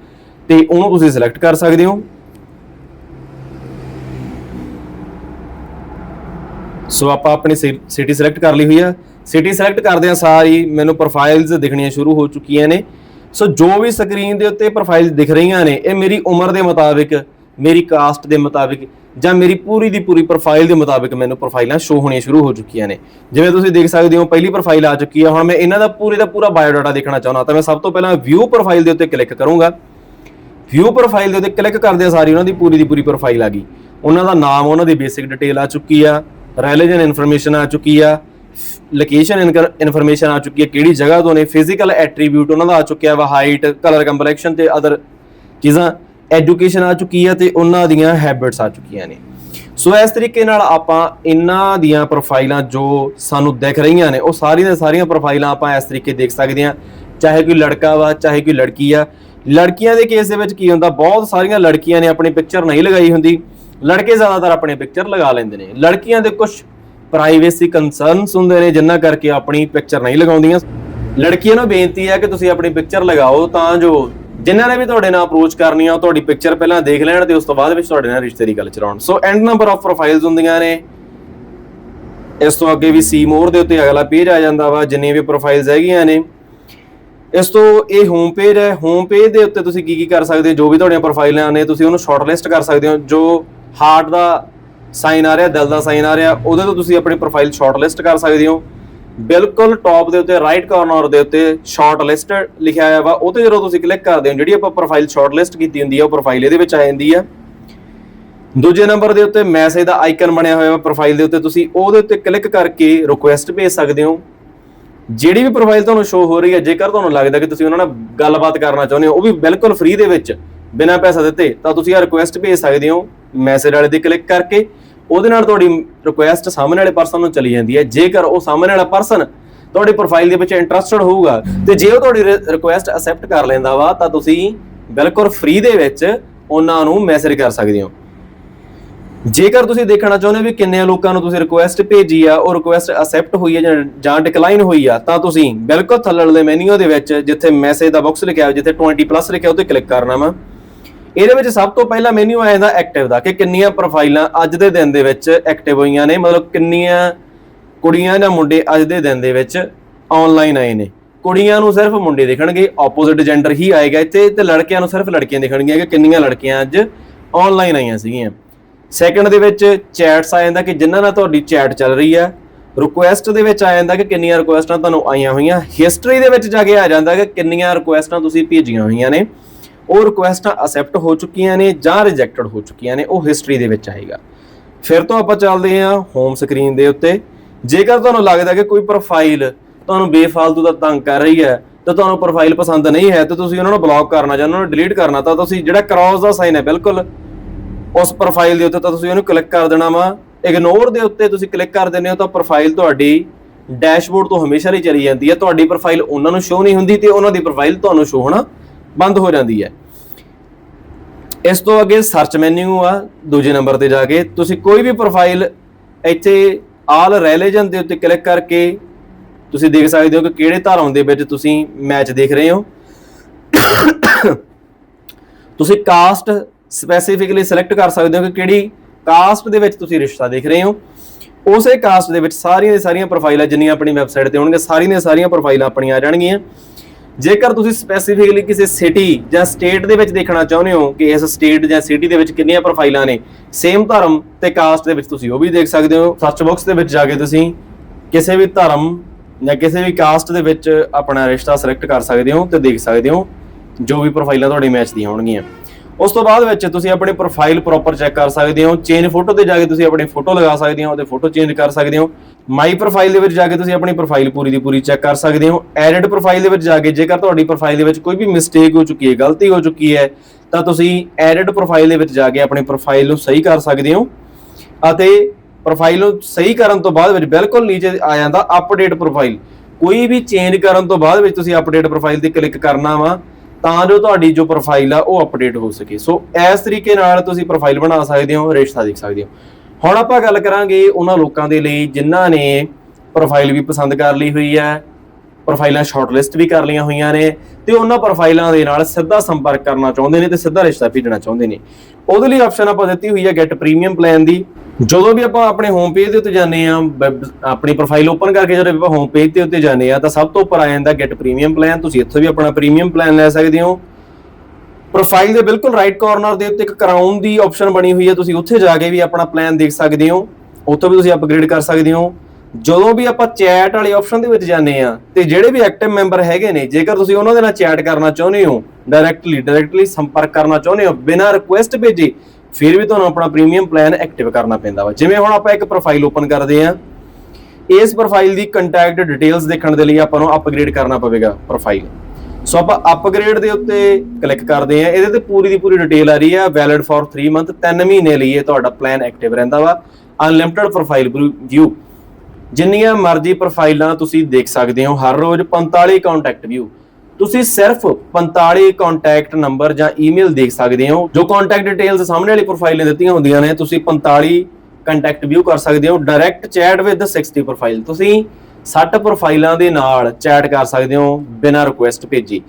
ਤੇ ਉਹਨੂੰ ਤੁਸੀਂ ਸਿਲੈਕਟ ਕਰ ਸਕਦੇ ਹੋ। ਸੋ ਆਪਾਂ ਆਪਣੀ ਸਿਟੀ ਸਿਲੈਕਟ ਕਰ ਲਈ ਹੋਈ ਆ। ਸਿਟੀ ਸਿਲੈਕਟ ਕਰਦੇ ਆ ਸਾਰੀ, ਮੈਨੂੰ ਪ੍ਰੋਫਾਈਲਸ ਦਿਖਣੀਆਂ ਸ਼ੁਰੂ ਹੋ ਚੁੱਕੀਆਂ ਨੇ। ਸੋ ਜੋ ਵੀ ਸਕਰੀਨ ਦੇ ਉੱਤੇ ਪ੍ਰੋਫਾਈਲ ਦਿਖ ਰਹੀਆਂ ਨੇ, ਇਹ ਮੇਰੀ ਉਮਰ ਦੇ ਮੁਤਾਬਿਕ, ਮੇਰੀ ਕਾਸਟ ਦੇ ਮੁਤਾਬਿਕ ਜਾਂ ਮੇਰੀ ਪੂਰੀ ਦੀ ਪੂਰੀ ਪ੍ਰੋਫਾਈਲ ਦੇ ਮੁਤਾਬਿਕ ਮੈਨੂੰ ਪ੍ਰੋਫਾਈਲਾਂ ਸ਼ੋ ਹੋਣੀਆਂ ਸ਼ੁਰੂ ਹੋ ਚੁੱਕੀਆਂ ਨੇ। ਜਿਵੇਂ ਤੁਸੀਂ ਦੇਖ ਸਕਦੇ ਹੋ, ਪਹਿਲੀ ਪ੍ਰੋਫਾਈਲ ਆ ਚੁੱਕੀ ਹੈ ਹੁਣ ਮੈਂ ਇਹਨਾਂ ਦਾ ਪੂਰੇ ਦਾ ਪੂਰਾ ਬਾਇਓਡਾਟਾ ਦੇਖਣਾ ਚਾਹੁੰਦਾ, ਤਾਂ ਮੈਂ ਸਭ ਤੋਂ ਪਹਿਲਾਂ ਵਿਊ ਪ੍ਰੋਫਾਈਲ ਦੇ ਉੱਤੇ ਕਲਿੱਕ ਕਰੂੰਗਾ। ਵਿਊ ਪ੍ਰੋਫਾਈਲ ਦੇ ਉੱਤੇ ਕਲਿੱਕ ਕਰਦੇ ਸਾਰੀ, ਉਹਨਾਂ ਦੀ ਪੂਰੀ ਦੀ ਪੂਰੀ ਪ੍ਰੋਫਾਈਲ ਆ ਗਈ। ਉਹਨਾਂ ਦਾ ਨਾਮ, ਉਹਨਾਂ ਦੀ ਬੇਸਿਕ ਡਿਟੇਲ ਆ ਚੁੱਕੀ ਆ। ਰਿਲੀਜਨ ਇਨਫੋਰਮੇਸ਼ਨ ਆ ਚੁੱਕੀ ਆ ਲੋਕੇਸ਼ਨ ਇਨਫੋਰਮੇਸ਼ਨ ਆ ਚੁੱਕੀ ਹੈ ਕਿਹੜੀ ਜਗ੍ਹਾ ਤੋਂ ਨੇ ਫਿਜ਼ੀਕਲ ਐਟਰੀਬਿਊਟ ਉਹਨਾਂ ਦਾ ਆ ਚੁੱਕਿਆ ਵਾ ਹਾਈਟ ਕਲਰ ਕੰਪਲੈਕਸ਼ਨ ਤੇ ਅਦਰ ਚੀਜ਼ਾਂ ਐਜੂਕੇਸ਼ਨ ਆ ਚੁੱਕੀ ਹੈ ਤੇ ਉਹਨਾਂ ਦੀਆਂ ਹੈਬਿਟਸ ਆ ਚੁੱਕੀਆਂ ਨੇ। ਸੋ ਇਸ ਤਰੀਕੇ ਨਾਲ ਆਪਾਂ ਇਹਨਾਂ ਦੀਆਂ ਪ੍ਰੋਫਾਈਲਾਂ ਜੋ ਸਾਨੂੰ ਦਿਖ ਰਹੀਆਂ ਨੇ, ਉਹ ਸਾਰੀਆਂ ਦੀਆਂ ਸਾਰੀਆਂ ਪ੍ਰੋਫਾਈਲਾਂ ਆਪਾਂ ਇਸ ਤਰੀਕੇ ਦੇਖ ਸਕਦੇ ਹਾਂ। ਚਾਹੇ ਕੋਈ ਲੜਕਾ ਵਾ, ਚਾਹੇ ਕੋਈ ਲੜਕੀ ਆ। ਲੜਕੀਆਂ ਦੇ ਕੇਸ ਦੇ ਵਿੱਚ ਕੀ ਹੁੰਦਾ, ਬਹੁਤ ਸਾਰੀਆਂ ਲੜਕੀਆਂ ਨੇ ਆਪਣੀ ਪਿਕਚਰ ਨਹੀਂ ਲਗਾਈ ਹੁੰਦੀ। ਲੜਕੇ ਜ਼ਿਆਦਾਤਰ ਆਪਣੇ ਪਿਕਚਰ ਲਗਾ ਲੈਂਦੇ ਨੇ। ਲੜਕੀਆਂ ਦੇ ਕੁਝ ਪ੍ਰਾਈਵੇਸੀ ਕੰਸਰਨਸ ਹੁੰਦੇ ਨੇ, ਜਿੰਨਾ ਕਰਕੇ ਆਪਣੀ ਪਿਕਚਰ ਨਹੀਂ ਲਗਾਉਂਦੀਆਂ। ਲੜਕੀਆਂ ਨੂੰ ਬੇਨਤੀ ਹੈ ਕਿ ਤੁਸੀਂ ਆਪਣੀ ਪਿਕਚਰ ਲਗਾਓ ਤਾਂ ਜੋ ਜਿਨ੍ਹਾਂ ਨੇ ਵੀ ਤੁਹਾਡੇ ਨਾਲ ਅਪਰੋਚ ਕਰਨੀ ਆ ਤੁਹਾਡੀ ਪਿਕਚਰ ਪਹਿਲਾਂ ਦੇਖ ਲੈਣ ਤੇ ਉਸ ਤੋਂ ਬਾਅਦ ਵਿੱਚ ਤੁਹਾਡੇ ਨਾਲ ਰਿਸ਼ਤੇ ਦੀ ਗੱਲ ਚਲਾਉਣ। So and number of profiles ਹੁੰਦੀਆਂ ਨੇ। ਇਸ ਤੋਂ ਅੱਗੇ ਵੀ ਸੀ ਮੋਰ ਦੇ ਉੱਤੇ ਅਗਲਾ ਪੇਜ ਆ ਜਾਂਦਾ ਵਾ ਜਿੰਨੀ ਵੀ ਪ੍ਰੋਫਾਈਲਸ ਹੈਗੀਆਂ ਨੇ। ਇਸ ਤੋਂ ਇਹ ਹੋਮ ਪੇਜ ਹੈ। ਹੋਮ ਪੇਜ ਦੇ ਉੱਤੇ ਤੁਸੀਂ ਕੀ ਕੀ ਕਰ ਸਕਦੇ ਹੋ? ਜੋ ਵੀ ਤੁਹਾਡੀਆਂ ਪ੍ਰੋਫਾਈਲਾਂ ਨੇ, ਤੁਸੀਂ ਉਹਨੂੰ ਸ਼ਾਰਟਲਿਸਟ ਕਰ ਸਕਦੇ ਹੋ, ਜੋ ਹਾਰਟ ਦਾ ਸਾਈਨ ਆ ਰਿਹਾ, ਦਿਲ ਦਾ ਸਾਈਨ ਆ ਰਿਹਾ, ਉਹਦੇ ਤੋਂ ਤੁਸੀਂ ਆਪਣੀ ਪ੍ਰੋਫਾਈਲ ਸ਼ਾਰਟ ਲਿਸਟ ਕਰ ਸਕਦੇ ਹੋ। ਬਿਲਕੁਲ ਟੌਪ ਦੇ ਉੱਤੇ ਰਾਈਟ ਕਾਰਨਰ ਦੇ ਉੱਤੇ ਸ਼ਾਰਟ ਲਿਸਟ ਲਿਖਿਆ ਹੋਇਆ ਵਾ, ਉਹ ਤੇ ਜਦੋਂ ਤੁਸੀਂ ਕਲਿੱਕ ਕਰਦੇ ਹੋ, ਜਿਹੜੀ ਆਪਾਂ ਪ੍ਰੋਫਾਈਲ ਸ਼ਾਰਟ ਲਿਸਟ ਕੀਤੀ ਹੁੰਦੀ ਆ, ਉਹ ਪ੍ਰੋਫਾਈਲ ਇਹਦੇ ਵਿੱਚ ਆ ਜਾਂਦੀ ਹੈ ਦੂਜੇ ਨੰਬਰ ਦੇ ਉੱਤੇ ਮੈਸੇਜ ਦਾ ਆਈਕਨ ਬਣਿਆ ਹੋਇਆ ਵਾ ਪ੍ਰੋਫਾਈਲ ਦੇ ਉੱਤੇ ਤੁਸੀਂ ਉਹਦੇ ਉੱਤੇ ਕਲਿੱਕ ਕਰਕੇ ਰਿਕੁਐਸਟ ਭੇਜ ਸਕਦੇ ਹੋ। ਜਿਹੜੀ ਵੀ ਪ੍ਰੋਫਾਈਲ ਤੁਹਾਨੂੰ ਸ਼ੋ ਹੋ ਰਹੀ ਹੈ ਜੇਕਰ ਤੁਹਾਨੂੰ ਲੱਗਦਾ ਕਿ ਤੁਸੀਂ ਉਹਨਾਂ ਨਾਲ ਗੱਲਬਾਤ ਕਰਨਾ ਚਾਹੁੰਦੇ ਹੋ, ਉਹ ਵੀ ਬਿਲਕੁਲ ਫ੍ਰੀ ਦੇ ਵਿੱਚ, ਬਿਨਾਂ ਪੈਸਾ ਦਿੱਤੇ, ਤਾਂ ਤੁਸੀਂ ਇਹ ਰਿਕੁਐਸਟ ਭੇਜ ਸਕਦੇ ਹੋ। ਮੈਸੇਜ ਵਾਲੇ ਤੇ ਕਲਿੱਕ ਕਰਕੇ ਉਹਦੇ ਨਾਲ ਤੁਹਾਡੀ ਰਿਕੁਐਸਟ ਸਾਹਮਣੇ ਵਾਲੇ ਪਰਸਨ ਨੂੰ ਚਲੀ ਜਾਂਦੀ ਹੈ। ਜੇਕਰ ਉਹ ਸਾਹਮਣੇ ਵਾਲਾ ਪਰਸਨ ਤੁਹਾਡੀ ਪ੍ਰੋਫਾਈਲ ਦੇ ਵਿੱਚ ਇੰਟਰਸਟਡ ਹੋਊਗਾ ਤੇ ਜੇ ਉਹ ਤੁਹਾਡੀ ਰਿਕੁਐਸਟ ਅਸੈਪਟ ਕਰ ਲੈਂਦਾ ਵਾ, ਤਾਂ ਤੁਸੀਂ ਬਿਲਕੁਲ ਫ੍ਰੀ ਦੇ ਵਿੱਚ ਉਹਨਾਂ ਨੂੰ ਮੈਸੇਜ ਕਰ ਸਕਦੇ ਹੋ। ਜੇਕਰ ਤੁਸੀਂ ਦੇਖਣਾ ਚਾਹੁੰਦੇ ਹੋ ਵੀ ਕਿੰਨੇ ਲੋਕਾਂ ਨੂੰ ਤੁਸੀਂ ਰਿਕੁਐਸਟ ਭੇਜੀ ਆ, ਉਹ ਰਿਕੁਐਸਟ ਅਸੈਪਟ ਹੋਈ ਹੈ ਜਾਂ ਡਿਕਲਾਈਨ ਹੋਈ ਆ, ਤਾਂ ਤੁਸੀਂ ਬਿਲਕੁਲ ਥੱਲੜੇ ਮੈਨੂ ਦੇ ਵਿੱਚ ਜਿੱਥੇ ਮੈਸੇਜ ਦਾ ਬਾਕਸ ਲਿਖਿਆ ਹੋਇਆ, ਜਿੱਥੇ 20 ਪਲੱਸ ਲਿਖਿਆ ਉਹ ਤੇ ਕਲਿੱਕ ਕਰਨਾ ਵਾ। ਇਹਦੇ ਵਿੱਚ ਸਭ ਤੋਂ ਪਹਿਲਾਂ ਮੈਨੂ ਆ ਜਾਂਦਾ ਐਕਟਿਵ ਦਾ ਕਿ ਕਿੰਨੀਆਂ ਪ੍ਰੋਫਾਈਲਾਂ ਅੱਜ ਦੇ ਦਿਨ ਦੇ ਵਿੱਚ ਐਕਟਿਵ ਹੋਈਆਂ ਨੇ, ਮਤਲਬ ਕਿੰਨੀਆਂ ਕੁੜੀਆਂ ਜਾਂ ਮੁੰਡੇ ਅੱਜ ਦੇ ਦਿਨ ਦੇ ਵਿੱਚ ਆਨਲਾਈਨ ਆਏ ਨੇ। ਕੁੜੀਆਂ ਨੂੰ ਸਿਰਫ ਮੁੰਡੇ ਦਿਖਣਗੇ ਆਪੋਜ਼ਿਟ ਜੈਂਡਰ ਹੀ ਆਏਗਾ ਇੱਥੇ ਤੇ ਲੜਕਿਆਂ ਨੂੰ ਸਿਰਫ ਲੜਕੀਆਂ ਦਿਖਣਗੀਆਂ ਕਿ ਕਿੰਨੀਆਂ ਲੜਕੀਆਂ ਅੱਜ ਆਨਲਾਈਨ ਆਈਆਂ ਸੀਗੀਆਂ। ਸੈਕੰਡ ਦੇ ਵਿੱਚ ਚੈਟਸ ਆ ਜਾਂਦਾ ਕਿ ਜਿਨ੍ਹਾਂ ਨਾਲ ਤੁਹਾਡੀ ਚੈਟ ਚੱਲ ਰਹੀ ਹੈ ਰਿਕੁਐਸਟ ਦੇ ਵਿੱਚ ਆ ਜਾਂਦਾ ਕਿ ਕਿੰਨੀਆਂ ਰਿਕੁਐਸਟਾਂ ਤੁਹਾਨੂੰ ਆਈਆਂ ਹੋਈਆਂ। ਹਿਸਟਰੀ ਦੇ ਵਿੱਚ ਜਾ ਕੇ ਆ ਜਾਂਦਾ ਕਿ ਕਿੰਨੀਆਂ ਰਿਕੁਐਸਟਾਂ ਤੁਸੀਂ ਭੇਜੀਆਂ ਹੋਈਆਂ ਨੇ। ਉਹ ਰਿਕੁਐਸਟਾਂ ਅਸੈਪਟ ਹੋ ਚੁੱਕੀਆਂ ਨੇ ਜਾਂ ਰਿਜੈਕਟਡ ਹੋ ਚੁੱਕੀਆਂ ਨੇ, ਉਹ ਹਿਸਟਰੀ ਦੇ ਵਿੱਚ ਆਏਗਾ। ਫਿਰ ਤੋਂ ਆਪਾਂ ਚੱਲਦੇ ਹਾਂ ਹੋਮ ਸਕਰੀਨ ਦੇ ਉੱਤੇ। ਜੇਕਰ ਤੁਹਾਨੂੰ ਲੱਗਦਾ ਕਿ ਕੋਈ ਪ੍ਰੋਫਾਈਲ ਤੁਹਾਨੂੰ ਬੇਫਾਲਤੂ ਦਾ ਤੰਗ ਕਰ ਰਹੀ ਹੈ, ਤਾਂ ਤੁਹਾਨੂੰ ਪ੍ਰੋਫਾਈਲ ਪਸੰਦ ਨਹੀਂ ਹੈ, ਤਾਂ ਤੁਸੀਂ ਉਹਨਾਂ ਨੂੰ ਬਲੌਕ ਕਰਨਾ ਜਾਂ ਉਹਨਾਂ ਨੂੰ ਡਿਲੀਟ ਕਰਨਾ, ਤਾਂ ਤੁਸੀਂ ਜਿਹੜਾ ਕ੍ਰਾਸ ਦਾ ਸਾਈਨ ਹੈ ਬਿਲਕੁਲ ਉਸ ਪ੍ਰੋਫਾਈਲ ਦੇ ਉੱਤੇ, ਤਾਂ ਤੁਸੀਂ ਉਹਨੂੰ ਕਲਿੱਕ ਕਰ ਦੇਣਾ ਵਾ। ਇਗਨੋਰ ਦੇ ਉੱਤੇ ਤੁਸੀਂ ਕਲਿੱਕ ਕਰ ਦਿੰਦੇ ਹੋ, ਤਾਂ ਪ੍ਰੋਫਾਈਲ ਤੁਹਾਡੀ ਡੈਸ਼ਬੋਰਡ ਤੋਂ ਹਮੇਸ਼ਾ ਲਈ ਚਲੀ ਜਾਂਦੀ ਹੈ। ਤੁਹਾਡੀ ਪ੍ਰੋਫਾਈਲ ਉਹਨਾਂ ਨੂੰ ਸ਼ੋ ਨਹੀਂ ਹੁੰਦੀ ਤੇ ਉਹਨਾਂ ਦੀ ਪ੍ਰੋਫਾਈਲ ਤੁਹਾਨੂੰ ਸ਼ੋ ਹੋਣਾ ਬੰਦ ਹੋ ਜਾਂਦੀ ਹੈ। ਇਸ ਤੋਂ ਅੱਗੇ ਸਰਚ ਮੈਨਿਊ ਆ, ਦੂਜੇ ਨੰਬਰ ਤੇ ਜਾ ਕੇ। ਤੁਸੀਂ ਕੋਈ ਵੀ ਪ੍ਰੋਫਾਈਲ ਇੱਥੇ ਆਲ ਰੈਲੇਜਨ ਦੇ ਉੱਤੇ ਕਲਿੱਕ ਕਰਕੇ ਤੁਸੀਂ ਦੇਖ ਸਕਦੇ ਹੋ ਕਿ ਕਿਹੜੇ ਧਰਮ ਦੇ ਵਿੱਚ ਤੁਸੀਂ ਮੈਚ ਦੇਖ ਰਹੇ ਹੋ। ਤੁਸੀਂ ਕਾਸਟ ਸਪੈਸੀਫਿਕਲੀ ਸਿਲੈਕਟ ਕਰ ਸਕਦੇ ਹੋ ਕਿ ਕਿਹੜੀ ਕਾਸਟ ਦੇ ਵਿੱਚ ਤੁਸੀਂ ਰਿਸ਼ਤਾ ਦੇਖ ਰਹੇ ਹੋ। ਉਸੇ ਕਾਸਟ ਦੇ ਵਿੱਚ ਸਾਰੀਆਂ ਦੀਆਂ ਸਾਰੀਆਂ ਪ੍ਰੋਫਾਈਲਾਂ ਜਿੰਨੀਆਂ ਆਪਣੀ ਵੈਬਸਾਈਟ ਤੇ ਹੋਣਗੀਆਂ, ਸਾਰੀਆਂ ਦੀਆਂ ਸਾਰੀਆਂ ਪ੍ਰੋਫਾਈਲਾਂ ਆਪਣੀਆਂ ਆ ਜਾਣਗੀਆਂ। ਜੇਕਰ ਤੁਸੀਂ ਸਪੈਸੀਫਿਕਲੀ ਕਿਸੇ ਸਿਟੀ ਜਾਂ ਸਟੇਟ ਦੇ ਵਿੱਚ ਦੇਖਣਾ ਚਾਹੁੰਦੇ ਹੋ ਕਿ ਇਸ ਸਟੇਟ ਜਾਂ ਸਿਟੀ ਦੇ ਵਿੱਚ ਕਿੰਨੀਆਂ ਪ੍ਰੋਫਾਈਲਾਂ ਨੇ ਸੇਮ ਧਰਮ ਤੇ ਕਾਸਟ ਦੇ ਵਿੱਚ ਤੁਸੀਂ ਉਹ ਵੀ ਦੇਖ ਸਕਦੇ ਹੋ। ਸਰਚ ਬਾਕਸ ਦੇ ਵਿੱਚ ਜਾ ਕੇ ਤੁਸੀਂ ਕਿਸੇ ਵੀ ਧਰਮ ਜਾਂ ਕਿਸੇ ਵੀ ਕਾਸਟ ਦੇ ਵਿੱਚ ਆਪਣਾ ਰਿਸ਼ਤਾ ਸਿਲੈਕਟ ਕਰ ਸਕਦੇ ਹੋ ਤੇ ਦੇਖ ਸਕਦੇ ਹੋ, ਜੋ ਵੀ ਪ੍ਰੋਫਾਈਲਾਂ ਤੁਹਾਡੀ ਮੈਚ ਦੀਆਂ ਹੋਣਗੀਆਂ। ਉਸ ਤੋਂ ਬਾਅਦ ਵਿੱਚ ਤੁਸੀਂ ਆਪਣੀ ਪ੍ਰੋਫਾਈਲ ਪ੍ਰੋਪਰ ਚੈੱਕ ਕਰ ਸਕਦੇ ਹੋ ਚੇਨ ਫੋਟੋ ਤੇ ਜਾ ਕੇ ਤੁਸੀਂ ਆਪਣੀ ਫੋਟੋ ਲਗਾ ਸਕਦੇ ਹੋ ਤੇ ਫੋਟੋ ਚੇਂਜ ਕਰ ਸਕਦੇ ਹੋ। ਮਾਈ ਪ੍ਰੋਫਾਈਲ ਦੇ ਵਿੱਚ ਜਾ ਕੇ ਤੁਸੀਂ ਆਪਣੀ ਪ੍ਰੋਫਾਈਲ ਪੂਰੀ ਦੀ ਪੂਰੀ ਚੈੱਕ ਕਰ ਸਕਦੇ ਹੋ। ਐਡਿਟ ਪ੍ਰੋਫਾਈਲ ਦੇ ਵਿੱਚ ਜਾ ਕੇ ਜੇਕਰ ਤੁਹਾਡੀ ਪ੍ਰੋਫਾਈਲ ਦੇ ਵਿੱਚ ਕੋਈ ਵੀ ਮਿਸਟੇਕ ਹੋ ਚੁੱਕੀ ਹੈ, ਗਲਤੀ ਹੋ ਚੁੱਕੀ ਹੈ, ਤਾਂ ਤੁਸੀਂ ਐਡਿਟ ਪ੍ਰੋਫਾਈਲ ਦੇ ਵਿੱਚ ਜਾ ਕੇ ਆਪਣੀ ਪ੍ਰੋਫਾਈਲ ਨੂੰ ਸਹੀ ਕਰ ਸਕਦੇ ਹੋ। ਅਤੇ ਪ੍ਰੋਫਾਈਲ ਨੂੰ ਸਹੀ ਕਰਨ ਤੋਂ ਬਾਅਦ ਵਿੱਚ ਬਿਲਕੁਲ ਨੀਚੇ ਆ ਜਾਂਦਾ ਅਪਡੇਟ ਪ੍ਰੋਫਾਈਲ ਕੋਈ ਵੀ ਚੇਂਜ ਕਰਨ ਤੋਂ ਬਾਅਦ ਵਿੱਚ ਤੁਸੀਂ ਅਪਡੇਟ ਪ੍ਰੋਫਾਈਲ ਤੇ ਕਲਿੱਕ ਕਰਨਾ ਵਾ ਤਾਂ ਜੋ ਤੁਹਾਡੀ ਜੋ ਪ੍ਰੋਫਾਈਲ ਆ, ਉਹ ਅਪਡੇਟ ਹੋ ਸਕੇ। ਸੋ ਇਸ ਤਰੀਕੇ ਨਾਲ ਤੁਸੀਂ ਪ੍ਰੋਫਾਈਲ ਬਣਾ ਸਕਦੇ ਹੋ, ਰਿਸ਼ਤਾ ਦੇਖ ਸਕਦੇ ਹੋ। ਹੁਣ ਆਪਾਂ ਗੱਲ ਕਰਾਂਗੇ ਉਹਨਾਂ ਲੋਕਾਂ ਦੇ ਲਈ ਜਿਨ੍ਹਾਂ ਨੇ ਪ੍ਰੋਫਾਈਲ ਵੀ ਪਸੰਦ ਕਰ ਲਈ ਹੋਈ ਹੈ ਪ੍ਰੋਫਾਈਲਾਂ ਸ਼ਾਰਟਲਿਸਟ ਵੀ ਕਰ ਲਈਆਂ ਹੋਈਆਂ ਨੇ, ਤੇ ਉਹਨਾਂ ਪ੍ਰੋਫਾਈਲਾਂ ਦੇ ਨਾਲ ਸਿੱਧਾ ਸੰਪਰਕ ਕਰਨਾ ਚਾਹੁੰਦੇ ਨੇ ਤੇ ਸਿੱਧਾ ਰਿਸ਼ਤਾ ਭੇਜਣਾ ਚਾਹੁੰਦੇ ਨੇ। ਉਹਦੇ ਲਈ ਆਪਸ਼ਨ ਆਪਾਂ ਦਿੱਤੀ ਹੋਈ ਹੈ ਗੈਟ ਪ੍ਰੀਮੀਅਮ ਪਲਾਨ ਦੀ। ਜਦੋਂ ਵੀ ਆਪਾਂ ਆਪਣੇ ਹੋਮ ਪੇਜ ਦੇ ਉੱਤੇ ਜਾਂਦੇ ਆ ਆਪਣੀ ਪ੍ਰੋਫਾਈਲ ਓਪਨ ਕਰਕੇ ਜਦੋਂ ਆਪਾਂ ਹੋਮ ਪੇਜ ਦੇ ਉੱਤੇ ਜਾਂਦੇ ਆ ਤਾਂ ਸਭ ਤੋਂ ਉੱਪਰ ਆ ਜਾਂਦਾ ਗੈਟ ਪ੍ਰੀਮੀਅਮ ਪਲਾਨ ਤੁਸੀਂ ਇੱਥੋਂ ਵੀ ਆਪਣਾ ਪ੍ਰੀਮੀਅਮ ਪਲਾਨ ਲੈ ਸਕਦੇ ਹੋ। ਪ੍ਰੋਫਾਈਲ ਦੇ ਬਿਲਕੁਲ ਰਾਈਟ ਕਾਰਨਰ ਦੇ ਉੱਤੇ ਇੱਕ ਕਰਾਊਨ ਦੀ ਆਪਸ਼ਨ ਬਣੀ ਹੋਈ ਹੈ। ਤੁਸੀਂ ਉੱਥੇ ਜਾ ਕੇ ਵੀ ਆਪਣਾ ਪਲਾਨ ਦੇਖ ਸਕਦੇ ਹੋ। ਉੱਥੋਂ ਵੀ ਤੁਸੀਂ ਅਪਗ੍ਰੇਡ ਕਰ ਸਕਦੇ ਹੋ। ਜਦੋਂ ਵੀ ਆਪਾਂ ਚੈਟ ਵਾਲੇ ਆਪਸ਼ਨ ਦੇ ਵਿੱਚ ਜਾਂਦੇ ਆ ਤੇ ਜਿਹੜੇ ਵੀ ਐਕਟਿਵ ਮੈਂਬਰ ਹੈਗੇ ਨੇ, ਜੇਕਰ ਤੁਸੀਂ ਉਹਨਾਂ ਦੇ ਨਾਲ ਚੈਟ ਕਰਨਾ ਚਾਹੁੰਦੇ ਹੋ ਡਾਇਰੈਕਟਲੀ ਡਾਇਰੈਕਟਲੀ ਸੰਪਰਕ ਕਰਨਾ ਚਾਹੁੰਦੇ ਹੋ, ਬਿਨਾਂ ਰਿਕੁਐਸਟ ਭੇਜੇ ਫਿਰ ਵੀ ਤੁਹਾਨੂੰ ਆਪਣਾ ਪ੍ਰੀਮੀਅਮ ਪਲਾਨ ਐਕਟਿਵ ਕਰਨਾ ਪੈਂਦਾ ਵਾ। ਜਿਵੇਂ ਹੁਣ ਆਪਾਂ ਇੱਕ ਪ੍ਰੋਫਾਈਲ ਓਪਨ ਕਰਦੇ ਆ ਇਸ ਪ੍ਰੋਫਾਈਲ ਦੀ ਕੰਟੈਕਟ ਡਿਟੇਲਸ ਦੇਖਣ ਦੇ ਲਈ ਆਪਾਂ ਨੂੰ ਅਪਗ੍ਰੇਡ ਕਰਨਾ ਪਵੇਗਾ ਪ੍ਰੋਫਾਈਲ ਸੋ ਆਪਾਂ ਅਪਗ੍ਰੇਡ ਦੇ ਉੱਤੇ ਕਲਿੱਕ ਕਰਦੇ ਆ ਇਹਦੇ ਤੇ ਪੂਰੀ ਦੀ ਪੂਰੀ ਡਿਟੇਲ ਆ ਰਹੀ ਆ। ਵੈਲਿਡ ਫॉर 3 ਮੰਥ 3 ਮਹੀਨੇ ਲਈ ਇਹ ਤੁਹਾਡਾ ਪਲਾਨ ਐਕਟਿਵ ਰਹਿੰਦਾ ਵਾ। ਅਨਲਿਮਟਿਡ ਪ੍ਰੋਫਾਈਲ ਵਿਊ ਜਿੰਨੀਆਂ ਮਰਜ਼ੀ ਪ੍ਰੋਫਾਈਲਾਂ ਤੁਸੀਂ ਦੇਖ ਸਕਦੇ ਹੋ, ਹਰ ਰੋਜ਼ 45 ਕੰਟੈਕਟ ਵਿਊ ਤੁਸੀਂ ਸਿਰਫ 45 ਕੰਟੈਕਟ ਨੰਬਰ ਜਾਂ ਈਮੇਲ ਦੇਖ ਸਕਦੇ ਹੋ, ਜੋ ਕੰਟੈਕਟ ਡਿਟੇਲਸ ਸਾਹਮਣੇ ਵਾਲੀ ਪ੍ਰੋਫਾਈਲ ਨੇ ਦਿੱਤੀਆਂ ਹੁੰਦੀਆਂ ਨੇ, ਤੁਸੀਂ 45 ਕੰਟੈਕਟ ਵਿਊ ਕਰ ਸਕਦੇ ਹੋ ਡਾਇਰੈਕਟ ਚੈਟ ਵਿਦ 60 ਪ੍ਰੋਫਾਈਲ ਤੁਸੀਂ 60 ਪ੍ਰੋਫਾਈਲਾਂ ਦੇ ਨਾਲ ਚੈਟ ਕਰ ਸਕਦੇ ਹੋ ਬਿਨਾਂ ਰਿਕੁਐਸਟ ਭੇਜੀ।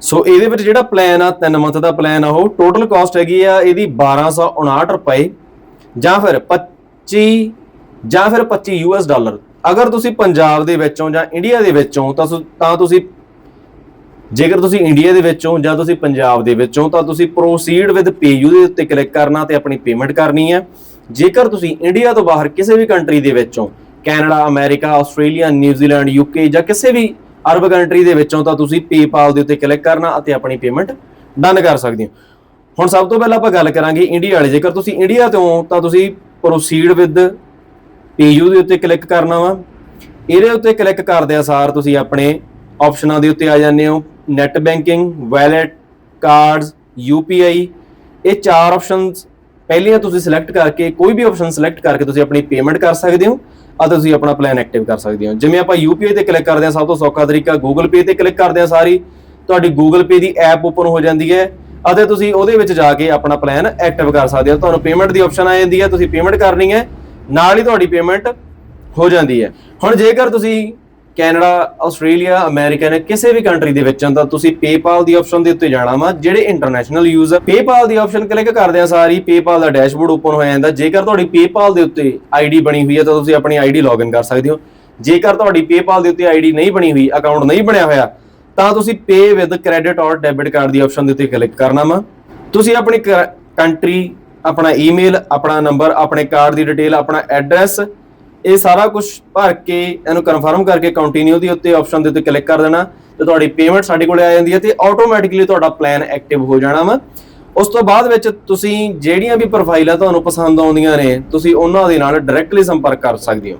ਸੋ ਇਹਦੇ ਵਿੱਚ ਜਿਹੜਾ ਪਲਾਨ ਆ 3 ਮੰਥ ਦਾ ਪਲਾਨ ਆ, ਉਹ ਟੋਟਲ ਕਾਸਟ ਹੈਗੀ ਆ, ਇਹਦੀ 1259 ਰੁਪਏ ਜਾਂ ਫਿਰ 25 ਜਾਂ ਫਿਰ 25 ਯੂਐਸ ਡਾਲਰ ਅਗਰ ਤੁਸੀਂ ਪੰਜਾਬ ਦੇ ਵਿੱਚੋਂ ਜਾਂ ਇੰਡੀਆ ਦੇ ਵਿੱਚੋਂ, ਤਾਂ ਤੁ- ਤਾਂ ਤੁਸੀਂ ਜੇਕਰ ਤੁਸੀਂ ਇੰਡੀਆ ਦੇ ਵਿੱਚੋਂ ਜਾਂ ਤੁਸੀਂ ਪੰਜਾਬ ਦੇ ਵਿੱਚੋਂ ਤਾਂ ਤੁਸੀਂ ਪ੍ਰੋਸੀਡ ਵਿਦ ਪੇਯੂ ਦੇ ਉੱਤੇ ਕਲਿੱਕ ਕਰਨਾ ਤੇ ਆਪਣੀ ਪੇਮੈਂਟ ਕਰਨੀ ਹੈ। ਜੇਕਰ ਤੁਸੀਂ ਇੰਡੀਆ ਤੋਂ ਬਾਹਰ ਕਿਸੇ ਵੀ ਕੰਟਰੀ ਦੇ ਵਿੱਚੋਂ Canada America Australia New Zealand UK ਜਾਂ ਕਿਸੇ ਵੀ ਅਰਬ ਕੰਟਰੀ ਦੇ ਵਿੱਚੋਂ ਤਾਂ ਤੁਸੀਂ ਪੇਪਾਲ ਦੇ ਉੱਤੇ ਕਲਿੱਕ ਕਰਨਾ ਅਤੇ ਆਪਣੀ ਪੇਮੈਂਟ ਡਨ ਕਰ ਸਕਦੇ ਹੋ। ਹੁਣ ਸਭ ਤੋਂ ਪਹਿਲਾਂ ਆਪਾਂ ਗੱਲ ਕਰਾਂਗੇ ਇੰਡੀਆ ਵਾਲੇ। ਜੇਕਰ ਤੁਸੀਂ ਇੰਡੀਆ ਤੋਂ ਹੋ, ਤਾਂ ਤੁਸੀਂ ਪ੍ਰੋਸੀਡ ਵਿਦ ਪੀਯੂ ਦੇ ਉੱਤੇ ਕਲਿੱਕ ਕਰਨਾ ਵਾ। ਇਹਦੇ ਉੱਤੇ ਕਲਿੱਕ ਕਰਦੇ ਆ ਸਾਰ ਤੁਸੀਂ ਆਪਣੇ ਆਪਸ਼ਨਾਂ ਦੇ ਉੱਤੇ ਆ ਜਾਂਦੇ ਹੋ। Net banking wallet cards UPI ਇਹ ਚਾਰ ਆਪਸ਼ਨਸ ਪਹਿਲੀਆਂ ਤੁਸੀਂ ਸਿਲੈਕਟ ਕਰਕੇ, ਕੋਈ ਵੀ ਆਪਸ਼ਨ ਸਿਲੈਕਟ ਕਰਕੇ ਤੁਸੀਂ ਆਪਣੀ ਪੇਮੈਂਟ ਕਰ ਸਕਦੇ ਹੋ ਅਤੇ ਤੁਸੀਂ ਆਪਣਾ ਪਲਾਨ ਐਕਟਿਵ ਕਰ ਸਕਦੇ ਹੋ। ਜਿਵੇਂ ਆਪਾਂ ਯੂਪੀਆਈ ਤੇ ਕਲਿੱਕ ਕਰਦੇ ਹਾਂ, ਸਭ ਤੋਂ ਸੌਖਾ ਤਰੀਕਾ ਗੂਗਲ ਪੇ ਤੇ ਕਲਿੱਕ ਕਰਦੇ ਹਾਂ ਸਾਰੀ। ਤੁਹਾਡੀ ਗੂਗਲ ਪੇ ਦੀ ਐਪ ਓਪਨ ਹੋ ਜਾਂਦੀ ਹੈ ਅਤੇ ਤੁਸੀਂ ਉਹਦੇ ਵਿੱਚ ਜਾ ਕੇ ਆਪਣਾ ਪਲਾਨ ਐਕਟਿਵ ਕਰ ਸਕਦੇ ਹੋ। ਤੁਹਾਨੂੰ ਪੇਮੈਂਟ ਦੀ ਆਪਸ਼ਨ ਆ ਜਾਂਦੀ ਹੈ, ਤੁਸੀਂ ਪੇਮੈਂਟ ਕਰਨੀ ਹੈ, ਨਾਲ ਹੀ ਤੁਹਾਡੀ ਪੇਮੈਂਟ ਹੋ ਜਾਂਦੀ ਹੈ। ਹੁਣ ਜੇਕਰ ਤੁਸੀਂ ਕੈਨੇਡਾ, ਆਸਟ੍ਰੇਲੀਆ, ਅਮਰੀਕਾ ਨੇ ਕਿਸੇ ਵੀ ਕੰਟਰੀ ਦੇ ਵਿੱਚ ਤਾਂ ਤੁਸੀਂ PayPal ਦੀ ਆਪਸ਼ਨ ਦੇ ਉੱਤੇ ਜਾਣਾ ਵਾ, ਜਿਹੜੇ ਇੰਟਰਨੈਸ਼ਨਲ ਯੂਜ਼ਰ PayPal ਦੀ ਆਪਸ਼ਨ ਕਲਿੱਕ ਕਰਦੇ ਆ ਸਾਰੀ, PayPal ਦਾ ਡੈਸ਼ਬੋਰਡ ਓਪਨ ਹੋ ਜਾਂਦਾ। ਜੇਕਰ ਤੁਹਾਡੀ PayPal ਦੇ ਉੱਤੇ ਆਈਡੀ ਬਣੀ ਹੋਈ ਹੈ ਤਾਂ ਤੁਸੀਂ ਆਪਣੀ ਆਈਡੀ ਲੌਗਇਨ ਕਰ ਸਕਦੇ ਹੋ। ਜੇਕਰ ਤੁਹਾਡੀ PayPal ਦੇ ਉੱਤੇ ਆਈਡੀ ਨਹੀਂ ਬਣੀ ਹੋਈ ਅਕਾਊਂਟ ਨਹੀਂ ਬਣਿਆ ਹੋਇਆ, ਤਾਂ ਤੁਸੀਂ pay with credit or debit card the option ਦੇ ਉੱਤੇ ਕਲਿੱਕ ਕਰਨਾ ਵਾ। ਤੁਸੀਂ ਆਪਣੀ ਕੰਟਰੀ ਆਪਣਾ ਈਮੇਲ ਆਪਣਾ ਨੰਬਰ ਆਪਣੇ ਕਾਰਡ ਦੀ ਡਿਟੇਲ ਆਪਣਾ ਐਡਰੈਸ ਇਹ ਸਾਰਾ ਕੁਝ ਭਰ ਕੇ ਇਹਨੂੰ ਕਨਫਰਮ ਕਰਕੇ ਕੰਟੀਨਿਊ ਦੀ ਉੱਤੇ ਆਪਸ਼ਨ ਦੇ ਉੱਤੇ ਕਲਿੱਕ ਕਰ ਦੇਣਾ ਤੇ ਤੁਹਾਡੀ ਪੇਮੈਂਟ ਸਾਡੇ ਕੋਲੇ ਆ ਜਾਂਦੀ ਹੈ ਤੇ ਆਟੋਮੈਟਿਕਲੀ ਤੁਹਾਡਾ ਪਲਾਨ ਐਕਟਿਵ ਹੋ ਜਾਣਾ ਵਾ। ਉਸ ਤੋਂ ਬਾਅਦ ਵਿੱਚ ਤੁਸੀਂ ਜਿਹੜੀਆਂ ਵੀ ਪ੍ਰੋਫਾਈਲਾਂ ਤੁਹਾਨੂੰ ਪਸੰਦ ਆਉਂਦੀਆਂ ਨੇ, ਤੁਸੀਂ ਉਹਨਾਂ ਦੇ ਨਾਲ ਡਾਇਰੈਕਟਲੀ ਸੰਪਰਕ ਕਰ ਸਕਦੇ ਹੋ।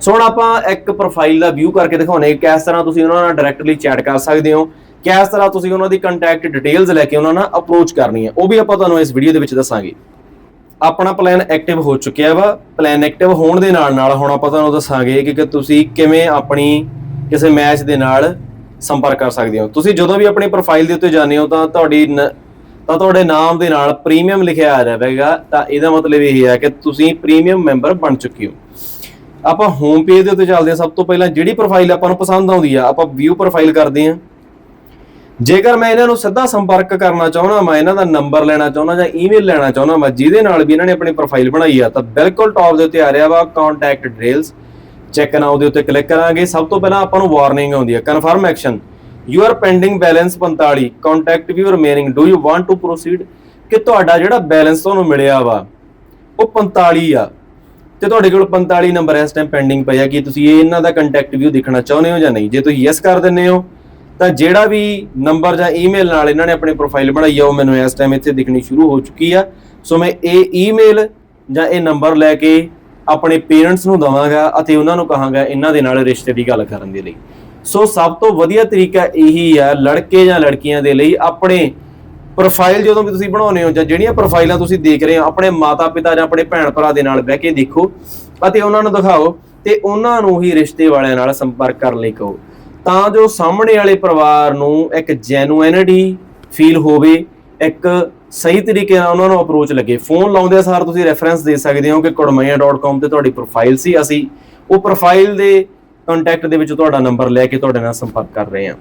ਸੋ ਹੁਣ ਆਪਾਂ ਇੱਕ ਪ੍ਰੋਫਾਈਲ ਦਾ ਵਿਊ ਕਰਕੇ ਦਿਖਾਉਣੇ ਕਿਸ ਤਰ੍ਹਾਂ ਤੁਸੀਂ ਉਹਨਾਂ ਨਾਲ ਡਾਇਰੈਕਟਲੀ ਚੈਟ ਕਰ ਸਕਦੇ ਹੋ, ਕਿਸ ਤਰ੍ਹਾਂ ਤੁਸੀਂ ਉਹਨਾਂ ਦੀ ਕੰਟੈਕਟ ਡਿਟੇਲਸ ਲੈ ਕੇ ਉਹਨਾਂ ਨਾਲ ਅਪਰੋਚ ਕਰਨੀ ਹੈ, ਉਹ ਵੀ ਆਪਾਂ ਤੁਹਾਨੂੰ ਇਸ ਵੀਡੀਓ ਦੇ ਵਿੱਚ ਦੱਸਾਂਗੇ। ਆਪਣਾ ਪਲਾਨ ਐਕਟਿਵ ਹੋ ਚੁੱਕਿਆ ਵਾ। ਪਲਾਨ ਐਕਟਿਵ ਹੋਣ ਦੇ ਨਾਲ ਨਾਲ ਹੁਣ ਆਪਾਂ ਤੁਹਾਨੂੰ ਦੱਸਾਂਗੇ ਕਿ ਤੁਸੀਂ ਕਿਵੇਂ ਆਪਣੀ ਕਿਸੇ ਮੈਚ ਦੇ ਨਾਲ ਸੰਪਰਕ ਕਰ ਸਕਦੇ ਹੋ। ਤੁਸੀਂ ਜਦੋਂ ਵੀ ਆਪਣੀ ਪ੍ਰੋਫਾਈਲ ਦੇ ਉੱਤੇ ਜਾਂਦੇ ਹੋ ਤਾਂ ਤੁਹਾਡੀ ਨ- ਤਾਂ ਤੁਹਾਡੇ ਨਾਮ ਦੇ ਨਾਲ ਪ੍ਰੀਮੀਅਮ ਲਿਖਿਆ ਆ ਜਾਵੇਗਾ ਤਾਂ ਇਹਦਾ ਮਤਲਬ ਇਹ ਹੈ ਕਿ ਤੁਸੀਂ ਪ੍ਰੀਮੀਅਮ ਮੈਂਬਰ ਬਣ ਚੁੱਕੇ ਹੋ। ਆਪਾਂ ਹੋਮ ਪੇਜ ਦੇ ਉੱਤੇ ਚੱਲਦੇ ਹਾਂ। ਸਭ ਤੋਂ ਪਹਿਲਾਂ ਜਿਹੜੀ ਪ੍ਰੋਫਾਈਲ ਆਪਾਂ ਨੂੰ ਪਸੰਦ ਆਉਂਦੀ ਆ, ਆਪਾਂ ਵਿਊ ਪ੍ਰੋਫਾਈਲ ਕਰਦੇ ਹਾਂ। ਜੇਕਰ ਮੈਂ ਇਹਨਾਂ ਨੂੰ ਸਿੱਧਾ ਸੰਪਰਕ ਕਰਨਾ ਚਾਹੁੰਦਾ, ਮੈਂ ਇਹਨਾਂ ਦਾ ਨੰਬਰ ਲੈਣਾ ਚਾਹੁੰਦਾ ਜਾਂ ਈਮੇਲ ਲੈਣਾ ਚਾਹੁੰਦਾ, ਮੈਂ ਜਿਹਦੇ ਨਾਲ ਵੀ ਇਹਨਾਂ ਨੇ ਆਪਣੀ ਪ੍ਰੋਫਾਈਲ ਬਣਾਈ ਆ, ਤਾਂ ਬਿਲਕੁਲ ਟੌਪ ਦੇ ਉੱਤੇ ਆ ਰਿਹਾ ਵਾ ਕੰਟੈਕਟ ਡਿਟੇਲਸ ਚੈੱਕ ਨਾਓ ਦੇ ਉੱਤੇ ਕਲਿੱਕ ਕਰਾਂਗੇ। ਸਭ ਤੋਂ ਪਹਿਲਾਂ ਆਪਾਂ ਨੂੰ ਵਾਰਨਿੰਗ ਆਉਂਦੀ ਹੈ confirm action you pending balance 45 contact we remaining do you want to proceed ਕਿ ਤੁਹਾਡਾ ਜਿਹੜਾ ਬੈਲੈਂਸ ਤੁਹਾਨੂੰ ਮਿਲਿਆ ਵਾ, ਉਹ 45 ਆ। ਤੇ ਤੁਹਾਡੇ ਕੋਲ 45 ਨੰਬਰ ਇਸ ਟਾਈਮ ਪੈਂਡਿੰਗ ਪਈ ਆ ਕਿ ਤੁਸੀਂ ਇਹ ਇਹਨਾਂ ਦਾ ਕੰਟੈਕਟ ਵਿਊ ਦੇਖਣਾ ਚਾਹੁੰਦੇ ਹੋ ਜਾਂ ਨਹੀਂ। ਜੇ ਤੁਸੀਂ ਯੈਸ ਕਰ ਦਿੰਦੇ ਹੋ ਤਾਂ ਜਿਹੜਾ ਵੀ ਨੰਬਰ ਜਾਂ ਈਮੇਲ ਨਾਲ ਇਹਨਾਂ ਨੇ ਆਪਣੀ ਪ੍ਰੋਫਾਈਲ ਬਣਾਈ ਆ, ਉਹ ਮੈਨੂੰ ਇਸ ਟਾਈਮ ਇੱਥੇ ਦਿਖਣੀ ਸ਼ੁਰੂ ਹੋ ਚੁੱਕੀ ਆ। ਸੋ ਮੈਂ ਇਹ ਈਮੇਲ ਜਾਂ ਇਹ ਨੰਬਰ ਲੈ ਕੇ ਆਪਣੇ ਪੇਰੈਂਟਸ ਨੂੰ ਦਵਾਂਗਾ ਅਤੇ ਉਹਨਾਂ ਨੂੰ ਕਹਾਂਗਾ ਇਹਨਾਂ ਦੇ ਨਾਲ ਰਿਸ਼ਤੇ ਦੀ ਗੱਲ ਕਰਨ ਦੇ ਲਈ। ਸੋ ਸਭ ਤੋਂ ਵਧੀਆ ਤਰੀਕਾ ਇਹੀ ਆ, ਲੜਕੇ ਜਾਂ ਲੜਕੀਆਂ ਦੇ ਲਈ ਆਪਣੇ ਪ੍ਰੋਫਾਈਲ ਜਦੋਂ ਵੀ ਤੁਸੀਂ ਬਣਾਉਨੇ ਹੋ ਜਾਂ ਜਿਹੜੀਆਂ ਪ੍ਰੋਫਾਈਲਾਂ ਤੁਸੀਂ ਦੇਖ ਰਹੇ ਹੋ, ਆਪਣੇ ਮਾਤਾ-ਪਿਤਾ ਜਾਂ ਆਪਣੇ ਭੈਣ ਭਰਾ ਦੇ ਨਾਲ ਬਹਿ ਕੇ ਦੇਖੋ ਅਤੇ ਉਹਨਾਂ ਨੂੰ ਦਿਖਾਓ ਤੇ ਉਹਨਾਂ ਨੂੰ ਹੀ ਰਿਸ਼ਤੇ ਵਾਲਿਆਂ ਨਾਲ ਸੰਪਰਕ ਕਰਨ ਲਈ ਕਹੋ। ਤਾਂ ਜੋ ਸਾਹਮਣੇ ਵਾਲੇ ਪਰਿਵਾਰ ਨੂੰ ਇੱਕ ਜੈਨੂਇਨਿਟੀ ਫੀਲ ਹੋਵੇ, ਇੱਕ ਸਹੀ ਤਰੀਕੇ ਨਾਲ ਉਹਨਾਂ ਨੂੰ ਅਪਰੋਚ ਲੱਗੇ। ਫੋਨ ਲਾਉਂਦੇ ਸਾਰ ਤੁਸੀਂ ਰੈਫਰੈਂਸ ਦੇ ਸਕਦੇ ਹੋ ਕਿ kudmaya.com ਤੇ ਤੁਹਾਡੀ ਪ੍ਰੋਫਾਈਲ ਸੀ ਅਸੀਂ। ਉਹ ਪ੍ਰੋਫਾਈਲ ਦੇ ਕੰਟੈਕਟ ਦੇ ਵਿੱਚ ਤੁਹਾਡਾ ਨੰਬਰ ਲੈ ਕੇ ਤੁਹਾਡੇ ਨਾਲ ਸੰਪਰਕ ਕਰ ਰਹੇ ਹਾਂ।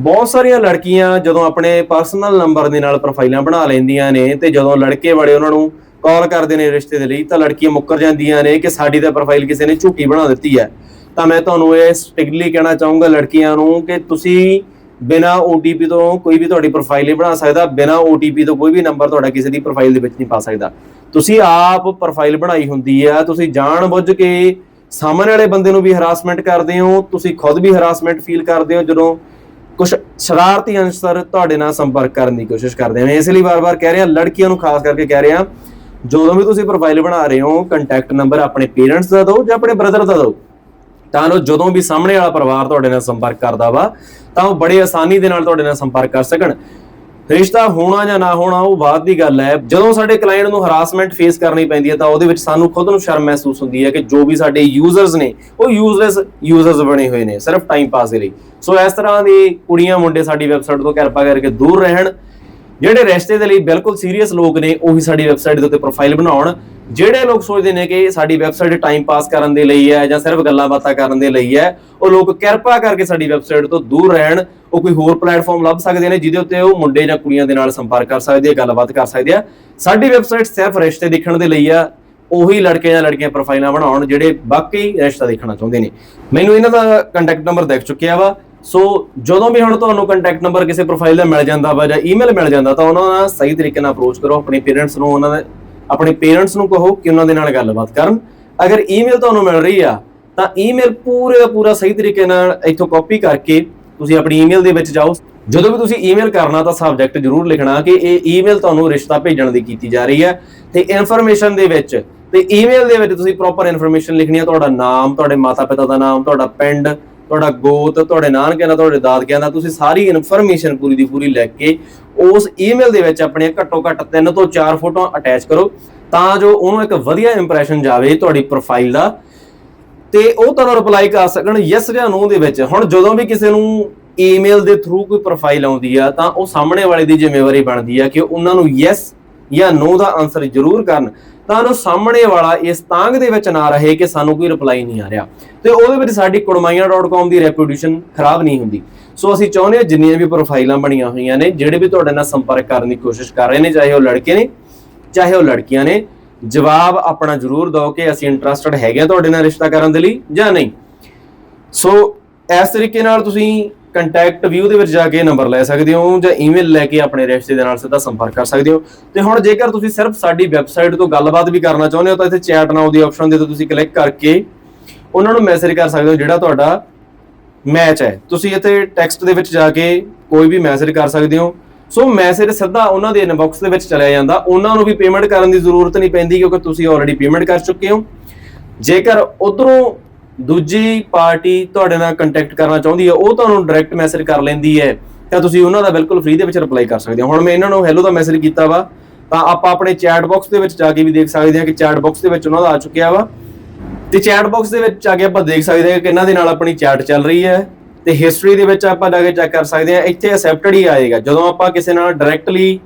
ਬਹੁਤ ਸਾਰੀਆਂ ਲੜਕੀਆਂ ਜਦੋਂ ਆਪਣੇ ਪਰਸਨਲ ਨੰਬਰ ਦੇ ਨਾਲ ਪ੍ਰੋਫਾਈਲਾਂ ਬਣਾ ਲੈਂਦੀਆਂ ਨੇ ਤੇ ਜਦੋਂ ਲੜਕੇ ਬੜੇ ਉਹਨਾਂ ਨੂੰ ਕਾਲ ਕਰਦੇ ਨੇ ਰਿਸ਼ਤੇ ਦੇ ਲਈ, ਤਾਂ ਲੜਕੀਆਂ ਮੁੱਕਰ ਜਾਂਦੀਆਂ ਨੇ ਕਿ ਸਾਡੀ ਤਾਂ ਪ੍ਰੋਫਾਈਲ ਕਿਸੇ ਨੇ ਝੂਠੀ ਬਣਾ ਦਿੱਤੀ ਹੈ। ਤਾਂ ਮੈਂ ਤੁਹਾਨੂੰ ਇਹ ਸਟ੍ਰਿਕਟਲੀ ਕਹਿਣਾ ਚਾਹੂੰਗਾ ਲੜਕੀਆਂ ਨੂੰ ਕਿ ਤੁਸੀਂ ਬਿਨਾ OTP ਤੋਂ ਕੋਈ ਵੀ ਤੁਹਾਡੀ ਪ੍ਰੋਫਾਈਲ ਨਹੀਂ ਬਣਾ ਸਕਦਾ, ਬਿਨਾ OTP ਤੋਂ ਕੋਈ ਵੀ ਨੰਬਰ ਤੁਹਾਡਾ ਕਿਸੇ ਦੀ ਪ੍ਰੋਫਾਈਲ ਦੇ ਵਿੱਚ ਨਹੀਂ ਪਾ ਸਕਦਾ। ਤੁਸੀਂ ਆਪ ਪ੍ਰੋਫਾਈਲ ਬਣਾਈ ਹੁੰਦੀ ਆ, ਤੁਸੀਂ ਜਾਣ ਬੁੱਝ ਕੇ ਸਾਹਮਣੇ ਵਾਲੇ ਬੰਦੇ ਨੂੰ ਵੀ ਹਰਾਸਮੈਂਟ ਕਰਦੇ ਹੋ, ਤੁਸੀਂ ਖੁਦ ਵੀ ਹਰਾਸਮੈਂਟ ਫੀਲ ਕਰਦੇ ਹੋ ਜਦੋਂ ਕੁਝ ਸ਼ਰਾਰਤੀ ਅਨਸਰ ਤੁਹਾਡੇ ਨਾਲ ਸੰਪਰਕ ਕਰਨ ਦੀ ਕੋਸ਼ਿਸ਼ ਕਰਦੇ ਨੇ। ਇਸ ਲਈ ਵਾਰ-ਵਾਰ ਕਹਿ ਰਿਹਾ, ਲੜਕੀਆਂ ਨੂੰ ਖਾਸ ਕਰਕੇ ਕਹਿ ਰਿਹਾ, ਜਦੋਂ ਵੀ ਤੁਸੀਂ ਪ੍ਰੋਫਾਈਲ ਬਣਾ ਰਹੇ ਹੋ ਕੰਟੈਕਟ ਨੰਬਰ ਆਪਣੇ ਪੇਰੈਂਟਸ ਦਾ ਦਿਓ ਜਾਂ ਆਪਣੇ ਬ੍ਰਦਰ ਦਾ ਦਿਓ। ਤਾਂ ਉਹ ਜਦੋਂ ਵੀ ਸਾਹਮਣੇ ਵਾਲਾ ਪਰਿਵਾਰ ਤੁਹਾਡੇ ਨਾਲ ਸੰਪਰਕ ਕਰਦਾ ਵਾ, ਤਾਂ ਉਹ ਬੜੇ ਆਸਾਨੀ ਦੇ ਨਾਲ ਤੁਹਾਡੇ ਨਾਲ ਸੰਪਰਕ ਕਰ ਸਕਣ। ਰਿਸ਼ਤਾ ਹੋਣਾ ਜਾਂ ਨਾ ਹੋਣਾ, ਉਹ ਬਾਅਦ ਦੀ ਗੱਲ ਹੈ। ਜਦੋਂ ਸਾਡੇ ਕਲਾਇੰਟ ਨੂੰ ਹਰਾਸਮੈਂਟ ਫੇਸ ਕਰਨੀ ਪੈਂਦੀ ਹੈ, ਤਾਂ ਉਹਦੇ ਵਿੱਚ ਸਾਨੂੰ ਖੁਦ ਨੂੰ ਸ਼ਰਮ ਮਹਿਸੂਸ ਹੁੰਦੀ ਹੈ ਕਿ ਜੋ ਵੀ ਸਾਡੇ ਯੂਜ਼ਰਸ ਨੇ, ਉਹ ਯੂਜ਼ਲੈਸ ਯੂਜ਼ਰਸ ਬਣੇ ਹੋਏ ਨੇ, ਸਿਰਫ ਟਾਈਮ ਪਾਸ ਦੇ ਲਈ। ਸੋ ਇਸ ਤਰ੍ਹਾਂ ਦੇ ਕੁੜੀਆਂ ਮੁੰਡੇ ਸਾਡੀ ਵੈਬਸਾਈਟ ਤੋਂ ਕਿਰਪਾ ਕਰਕੇ ਦੂਰ ਰਹਿਣ ਜਿਹੜੇ ਰਿਸ਼ਤੇ ਦੇ ਲਈ ਬਿਲਕੁਲ ਸੀਰੀਅਸ ਲੋਕ ਨੇ, ਉਹੀ ਸਾਡੀ ਵੈਬਸਾਈਟ ਦੇ ਉੱਤੇ ਪ੍ਰੋਫਾਈਲ ਬਣਾਉਣ। ਜਿਹੜੇ ਲੋਕ ਸੋਚਦੇ ਨੇ ਕਿ ਸਾਡੀ ਵੈਬਸਾਈਟ ਟਾਈਮ ਪਾਸ ਕਰਨ ਦੇ ਲਈ ਹੈ ਜਾਂ ਸਿਰਫ ਗੱਲਾਂ ਬਾਤਾਂ ਕਰਨ ਦੇ ਲਈ ਹੈ, ਉਹ ਲੋਕ ਕਿਰਪਾ ਕਰਕੇ ਸਾਡੀ ਵੈਬਸਾਈਟ ਤੋਂ ਦੂਰ ਰਹਿਣ, ਉਹ ਕੋਈ ਹੋਰ ਪਲੇਟਫਾਰਮ ਲੱਭ ਸਕਦੇ ਨੇ ਜਿਹਦੇ ਉੱਤੇ ਉਹ ਮੁੰਡੇ ਜਾਂ ਕੁੜੀਆਂ ਦੇ ਨਾਲ ਸੰਪਰਕ ਕਰ ਸਕਦੇ ਆ, ਗੱਲਬਾਤ ਕਰ ਸਕਦੇ ਆ। ਸਾਡੀ ਵੈਬਸਾਈਟ ਸਿਰਫ ਰਿਸ਼ਤੇ ਦੇਖਣ ਦੇ ਲਈ ਆ, ਉਹੀ ਲੜਕੇ ਜਾਂ ਲੜਕੀਆਂ ਪ੍ਰੋਫਾਈਲਾਂ ਬਣਾਉਣ ਜਿਹੜੇ ਬਾਕੀ ਰਿਸ਼ਤਾ ਦੇਖਣਾ ਚਾਹੁੰਦੇ ਨੇ। ਮੈਨੂੰ ਇਹਨਾਂ ਦਾ ਕੰਟੈਕਟ ਨੰਬਰ ਦੇਖ ਚੁੱਕਿਆ ਵਾ। ਸੋ ਜਦੋਂ ਵੀ ਹੁਣ ਤੁਹਾਨੂੰ ਕੰਟੈਕਟ ਨੰਬਰ ਕਿਸੇ ਪ੍ਰੋਫਾਈਲ ਦਾ ਮਿਲ ਜਾਂਦਾ ਵਾ ਜਾਂ ਈਮੇਲ ਮਿਲ ਜਾਂਦਾ, ਤਾਂ ਉਹਨਾਂ ਨਾਲ ਸਹੀ ਤਰੀਕੇ ਨਾਲ ਅਪਰੋਚ ਕਰੋ, ਆਪਣੇ ਪੇਰੈਂਟਸ ਨੂੰ ਉਹਨਾਂ ਦੇ, ਆਪਣੇ ਪੇਰੈਂਟਸ ਨੂੰ ਕਹੋ ਕਿ ਉਹਨਾਂ ਦੇ ਨਾਲ ਗੱਲਬਾਤ ਕਰਨ। ਅਗਰ ਈਮੇਲ ਤੁਹਾਨੂੰ ਮਿਲ ਰਹੀ ਆ, ਤਾਂ ਈਮੇਲ ਪੂਰੇ ਦਾ ਪੂਰਾ ਸਹੀ ਤਰੀਕੇ ਨਾਲ ਇੱਥੋਂ ਕਾਪੀ ਕਰਕੇ ਤੁਸੀਂ ਆਪਣੀ ਈਮੇਲ ਦੇ ਵਿੱਚ ਜਾਓ। ਜਦੋਂ ਵੀ ਤੁਸੀਂ ਈਮੇਲ ਕਰਨਾ, ਤਾਂ ਸਬਜੈਕਟ ਜ਼ਰੂਰ ਲਿਖਣਾ ਕਿ ਇਹ ਈਮੇਲ ਤੁਹਾਨੂੰ ਰਿਸ਼ਤਾ ਭੇਜਣ ਦੀ ਕੀਤੀ ਜਾ ਰਹੀ ਹੈ ਤੇ ਇਨਫੋਰਮੇਸ਼ਨ ਦੇ ਵਿੱਚ, ਤੇ ਈਮੇਲ ਦੇ ਵਿੱਚ ਤੁਸੀਂ ਪ੍ਰੋਪਰ ਇਨਫੋਰਮੇਸ਼ਨ ਲਿਖਣੀ ਹੈ ਤੁਹਾਡਾ ਨਾਮ, ਤੁਹਾਡੇ ਮਾਤਾ-ਪਿਤਾ ਦਾ ਨਾਮ, ਤੁਹਾਡਾ ਪਿੰਡ ਤੁਹਾਡਾ ਗੋਤ, ਤੁਹਾਡੇ ਨਾਨਕਿਆਂ ਦਾ, ਤੁਹਾਡੇ ਦਾਦਕਿਆਂ ਦਾ, ਤੁਸੀਂ ਸਾਰੀ ਇਨਫੋਰਮੇਸ਼ਨ ਪੂਰੀ ਦੀ ਪੂਰੀ ਲਿਖ ਕੇ ਉਸ ਈਮੇਲ ਦੇ ਵਿੱਚ ਆਪਣੇ ਘੱਟੋ ਘੱਟ 3 ਤੋਂ 4 ਫੋਟੋਆਂ ਅਟੈਚ ਕਰੋ ਤਾਂ ਜੋ ਉਹਨੂੰ ਇੱਕ ਵਧੀਆ ਇੰਪ੍ਰੈਸ਼ਨ ਜਾਵੇ ਤੁਹਾਡੀ ਪ੍ਰੋਫਾਈਲ ਦਾ। ਤੇ ਉਹ ਤੁਹਾਨੂੰ ਰਿਪਲਾਈ ਕਰ ਸਕਣ ਯੈਸ ਜਾਂ ਨੋ ਦੇ ਵਿੱਚ। ਹੁਣ ਜਦੋਂ ਵੀ ਕਿਸੇ ਨੂੰ ਈਮੇਲ ਦੇ ਥਰੂ ਕੋਈ ਪ੍ਰੋਫਾਈਲ ਆਉਂਦੀ ਆ, ਤਾਂ ਉਹ ਸਾਹਮਣੇ ਵਾਲੇ ਦੀ ਜ਼ਿੰਮੇਵਾਰੀ ਬਣਦੀ ਆ ਕਿ ਉਹਨਾਂ ਨੂੰ ਯੈਸ ਜਾਂ ਨੋ ਦਾ ਆਨਸਰ ਜ਼ਰੂਰ ਕਰਨ। ਤਾਂ ਉਹ ਸਾਹਮਣੇ ਵਾਲਾ ਇਸ ਤਾਂਗ ਦੇ ਵਿੱਚ ਨਾ ਰਹੇ ਕਿ ਸਾਨੂੰ ਕੋਈ ਰਿਪਲਾਈ ਨਹੀਂ ਆ ਰਿਹਾ। ਤੇ ਉਹਦੇ ਵਿੱਚ ਸਾਡੀ ਕੁੜਮਾਈਆਂ.com ਦੀ ਰੈਪਿਊਟੇਸ਼ਨ ਖਰਾਬ ਨਹੀਂ ਹੁੰਦੀ। ਸੋ ਅਸੀਂ ਚਾਹੁੰਦੇ ਹਾਂ ਜਿੰਨੀਆਂ ਵੀ ਪ੍ਰੋਫਾਈਲਾਂ ਬਣੀਆਂ ਹੋਈਆਂ ਨੇ, ਜਿਹੜੇ ਵੀ ਤੁਹਾਡੇ ਨਾਲ ਸੰਪਰਕ ਕਰਨ ਦੀ ਕੋਸ਼ਿਸ਼ ਕਰ ਰਹੇ ਨੇ, ਚਾਹੇ ਉਹ ਲੜਕੇ ਨੇ, ਚਾਹੇ ਉਹ ਲੜਕੀਆਂ ਨੇ, ਜਵਾਬ ਆਪਣਾ ਜ਼ਰੂਰ ਦਿਓ ਕਿ ਅਸੀਂ ਇੰਟਰਸਟਡ ਹੈਗੇ ਆ ਤੁਹਾਡੇ ਨਾਲ ਰਿਸ਼ਤਾ ਕਰਨ ਦੇ ਲਈ ਜਾਂ ਨਹੀਂ। ਸੋ ਇਸ ਤਰੀਕੇ ਨਾਲ ਤੁਸੀਂ ਕੰਟੈਕਟ ਵਿਊ ਦੇ ਵਿੱਚ ਜਾ ਕੇ ਨੰਬਰ ਲੈ ਸਕਦੇ ਹੋ ਜਾਂ ਈਮੇਲ ਲੈ ਕੇ ਆਪਣੇ ਰਿਸ਼ਤੇ ਦੇ ਨਾਲ ਸਿੱਧਾ ਸੰਪਰਕ ਕਰ ਸਕਦੇ ਹੋ। ਤੇ ਹੁਣ ਜੇਕਰ ਤੁਸੀਂ ਸਿਰਫ ਸਾਡੀ ਵੈਬਸਾਈਟ ਤੋਂ ਗੱਲਬਾਤ ਵੀ ਕਰਨਾ ਚਾਹੁੰਦੇ ਹੋ ਤਾਂ ਇੱਥੇ ਚੈਟ ਨਾਓ ਦੀ ਆਪਸ਼ਨ ਦੇ ਤੋਂ ਤੁਸੀਂ ਕਲਿੱਕ ਕਰਕੇ ਉਹਨਾਂ ਨੂੰ ਮੈਸੇਜ ਕਰ ਸਕਦੇ ਹੋ ਜਿਹੜਾ ਤੁਹਾਡਾ ਮੈਚ ਹੈ। ਤੁਸੀਂ ਇੱਥੇ ਟੈਕਸਟ ਦੇ ਵਿੱਚ ਜਾ ਕੇ ਕੋਈ ਵੀ ਮੈਸੇਜ ਕਰ ਸਕਦੇ ਹੋ। ਸੋ ਮੈਸੇਜ ਸਿੱਧਾ ਉਹਨਾਂ ਦੇ ਇਨਬਾਕਸ ਦੇ ਵਿੱਚ ਚਲਿਆ ਜਾਂਦਾ। ਉਹਨਾਂ ਨੂੰ ਵੀ ਪੇਮੈਂਟ ਕਰਨ ਦੀ ਜ਼ਰੂਰਤ ਨਹੀਂ ਪੈਂਦੀ ਕਿਉਂਕਿ ਤੁਸੀਂ ਆਲਰੇਡੀ ਪੇਮੈਂਟ ਕਰ ਚੁੱਕੇ ਹੋ। ਜੇਕਰ ਉਧਰੋਂ ਦੂਜੀ ਪਾਰਟੀ ਤੁਹਾਡੇ ਨਾਲ ਕੰਟੈਕਟ ਕਰਨਾ ਚਾਹੁੰਦੀ ਹੈ, ਉਹ ਤੁਹਾਨੂੰ ਡਾਇਰੈਕਟ ਮੈਸੇਜ ਕਰ ਲੈਂਦੀ ਹੈ, ਤਾਂ ਤੁਸੀਂ ਉਹਨਾਂ ਦਾ ਬਿਲਕੁਲ ਫ੍ਰੀ ਦੇ ਵਿੱਚ ਰਿਪਲਾਈ ਕਰ ਸਕਦੇ ਹੋ। ਹੁਣ ਮੈਂ ਇਹਨਾਂ ਨੂੰ ਹੈਲੋ ਦਾ ਮੈਸੇਜ ਕੀਤਾ ਵਾ, ਤਾਂ ਆਪਾਂ ਆਪਣੇ ਚੈਟ ਬਾਕਸ ਦੇ ਵਿੱਚ ਜਾ ਕੇ ਵੀ ਦੇਖ ਸਕਦੇ ਹਾਂ ਕਿ ਚੈਟ ਬਾਕਸ ਦੇ ਵਿੱਚ ਉਹਨਾਂ ਦਾ ਆ ਚੁੱਕਿਆ ਵਾ। ਤੇ ਚੈਟ ਬਾਕਸ ਦੇ ਵਿੱਚ ਜਾ ਕੇ ਆਪਾਂ ਦੇਖ ਸਕਦੇ ਹਾਂ ਕਿ ਇਹਨਾਂ ਦੇ ਨਾਲ ਆਪਣੀ ਚੈਟ ਚੱਲ ਰਹੀ ਹੈ, ਤੇ ਹਿਸਟਰੀ ਦੇ ਵਿੱਚ ਆਪਾਂ ਜਾ ਕੇ ਚੈੱਕ ਕਰ ਸਕਦੇ ਹਾਂ, ਇੱਥੇ ਅਸੈਪਟਡ ਹੀ ਆਏਗਾ। ਜਦੋਂ ਆਪਾਂ ਕਿਸੇ ਨਾਲ ਡਾਇਰੈਕਟਲੀ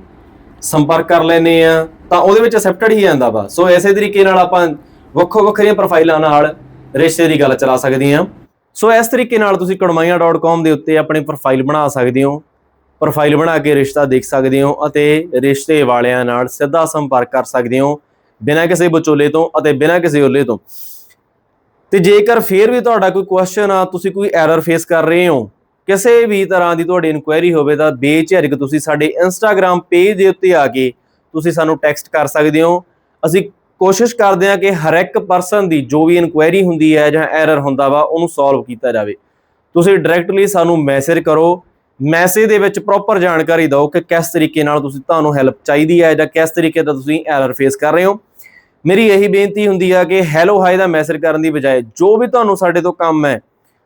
ਸੰਪਰਕ ਕਰ ਲੈਨੇ ਆ ਤਾਂ ਉਹਦੇ ਵਿੱਚ ਅਸੈਪਟਡ ਹੀ ਆਂਦਾ ਵਾ। ਸੋ ਐਸੇ ਤਰੀਕੇ ਨਾਲ ਆਪਾਂ ਵੱਖੋ ਵੱਖਰੀਆਂ ਪ੍ਰੋਫਾਈਲਾਂ ਨਾਲ ਰਿਸ਼ਤੇ ਦੀ ਗੱਲ ਚਲਾ ਸਕਦੇ ਹਾਂ। ਸੋ ਇਸ ਤਰੀਕੇ ਨਾਲ ਤੁਸੀਂ ਕੜਮਾਈਆਂ.com ਦੇ ਉੱਤੇ ਆਪਣੀ ਪ੍ਰੋਫਾਈਲ ਬਣਾ ਸਕਦੇ ਹੋ। ਪ੍ਰੋਫਾਈਲ ਬਣਾ ਕੇ ਰਿਸ਼ਤਾ ਦੇਖ ਸਕਦੇ ਹੋ ਅਤੇ ਰਿਸ਼ਤੇ ਵਾਲਿਆਂ ਨਾਲ ਸਿੱਧਾ ਸੰਪਰਕ ਕਰ ਸਕਦੇ ਹੋ, ਬਿਨਾਂ ਕਿਸੇ ਵਿਚੋਲੇ ਤੋਂ ਅਤੇ ਬਿਨਾਂ ਕਿਸੇ ਓਲੇ ਤੋਂ। ਤੇ ਜੇਕਰ ਫੇਰ ਵੀ ਤੁਹਾਡਾ ਕੋਈ ਕੁਐਸਚਨ ਆ, ਤੁਸੀਂ ਕੋਈ ਐਰਰ ਫੇਸ ਕਰ ਰਹੇ ਹੋ, ਕਿਸੇ ਵੀ ਤਰ੍ਹਾਂ ਦੀ ਤੁਹਾਡੀ ਇਨਕੁਆਇਰੀ ਹੋਵੇ ਤਾਂ ਬੇਝਿਜਕ ਤੁਸੀਂ ਸਾਡੇ ਇੰਸਟਾਗ੍ਰam ਪੇਜ ਦੇ ਉੱਤੇ ਆ ਕੇ ਤੁਸੀਂ ਸਾਨੂੰ ਟੈਕਸਟ ਕਰ ਸਕਦੇ ਹੋ। ਅਸੀਂ ਕੋਸ਼ਿਸ਼ ਕਰਦੇ ਹਾਂ ਕਿ ਹਰ ਇੱਕ ਪਰਸਨ ਦੀ ਜੋ ਵੀ ਇਨਕੁਆਇਰੀ ਹੁੰਦੀ ਹੈ ਜਾਂ ਐਰਰ ਹੁੰਦਾ ਵਾ, ਉਹਨੂੰ ਸੋਲਵ ਕੀਤਾ ਜਾਵੇ। ਤੁਸੀਂ ਡਾਇਰੈਕਟਲੀ ਸਾਨੂੰ ਮੈਸੇਜ ਕਰੋ ਮੈਸੇਜ ਦੇ ਵਿੱਚ ਪ੍ਰੋਪਰ ਜਾਣਕਾਰੀ ਦਿਓ ਕਿ ਕਿਸ ਤਰੀਕੇ ਨਾਲ ਤੁਸੀਂ ਤੁਹਾਨੂੰ ਹੈਲਪ ਚਾਹੀਦੀ ਹੈ ਜਾਂ ਕਿਸ ਤਰੀਕੇ ਦਾ ਤੁਸੀਂ ਐਰਰ ਫੇਸ ਕਰ ਰਹੇ ਹੋ। ਮੇਰੀ ਇਹੀ ਬੇਨਤੀ ਹੁੰਦੀ ਆ ਕਿ ਹੈਲੋ ਹਾਈ ਦਾ ਮੈਸੇਜ ਕਰਨ ਦੀ ਬਜਾਏ ਜੋ ਵੀ ਤੁਹਾਨੂੰ ਸਾਡੇ ਤੋਂ ਕੰਮ ਹੈ,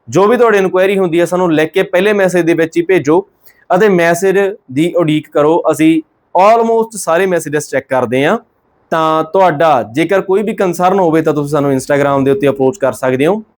ਜੋ ਵੀ ਤੁਹਾਡੀ ਇਨਕੁਆਇਰੀ ਹੁੰਦੀ ਹੈ, ਸਾਨੂੰ ਲਿਖ ਕੇ ਪਹਿਲੇ ਮੈਸੇਜ ਦੇ ਵਿੱਚ ਹੀ ਭੇਜੋ ਅਤੇ ਮੈਸੇਜ ਦੀ ਉਡੀਕ ਕਰੋ। ਅਸੀਂ ਆਲਮੋਸਟ ਸਾਰੇ ਮੈਸੇजेस ਚੈੱਕ ਕਰਦੇ ਹਾਂ। ਤਾਂ ਤੁਹਾਡਾ ਜੇਕਰ ਕੋਈ ਵੀ ਕੰਸਰਨ ਹੋਵੇ ਤਾਂ ਤੁਸੀਂ ਸਾਨੂੰ ਇੰਸਟਾਗ੍ਰam ਦੇ ਉੱਤੇ ਅਪਰੋਚ ਕਰ ਸਕਦੇ ਹੋ।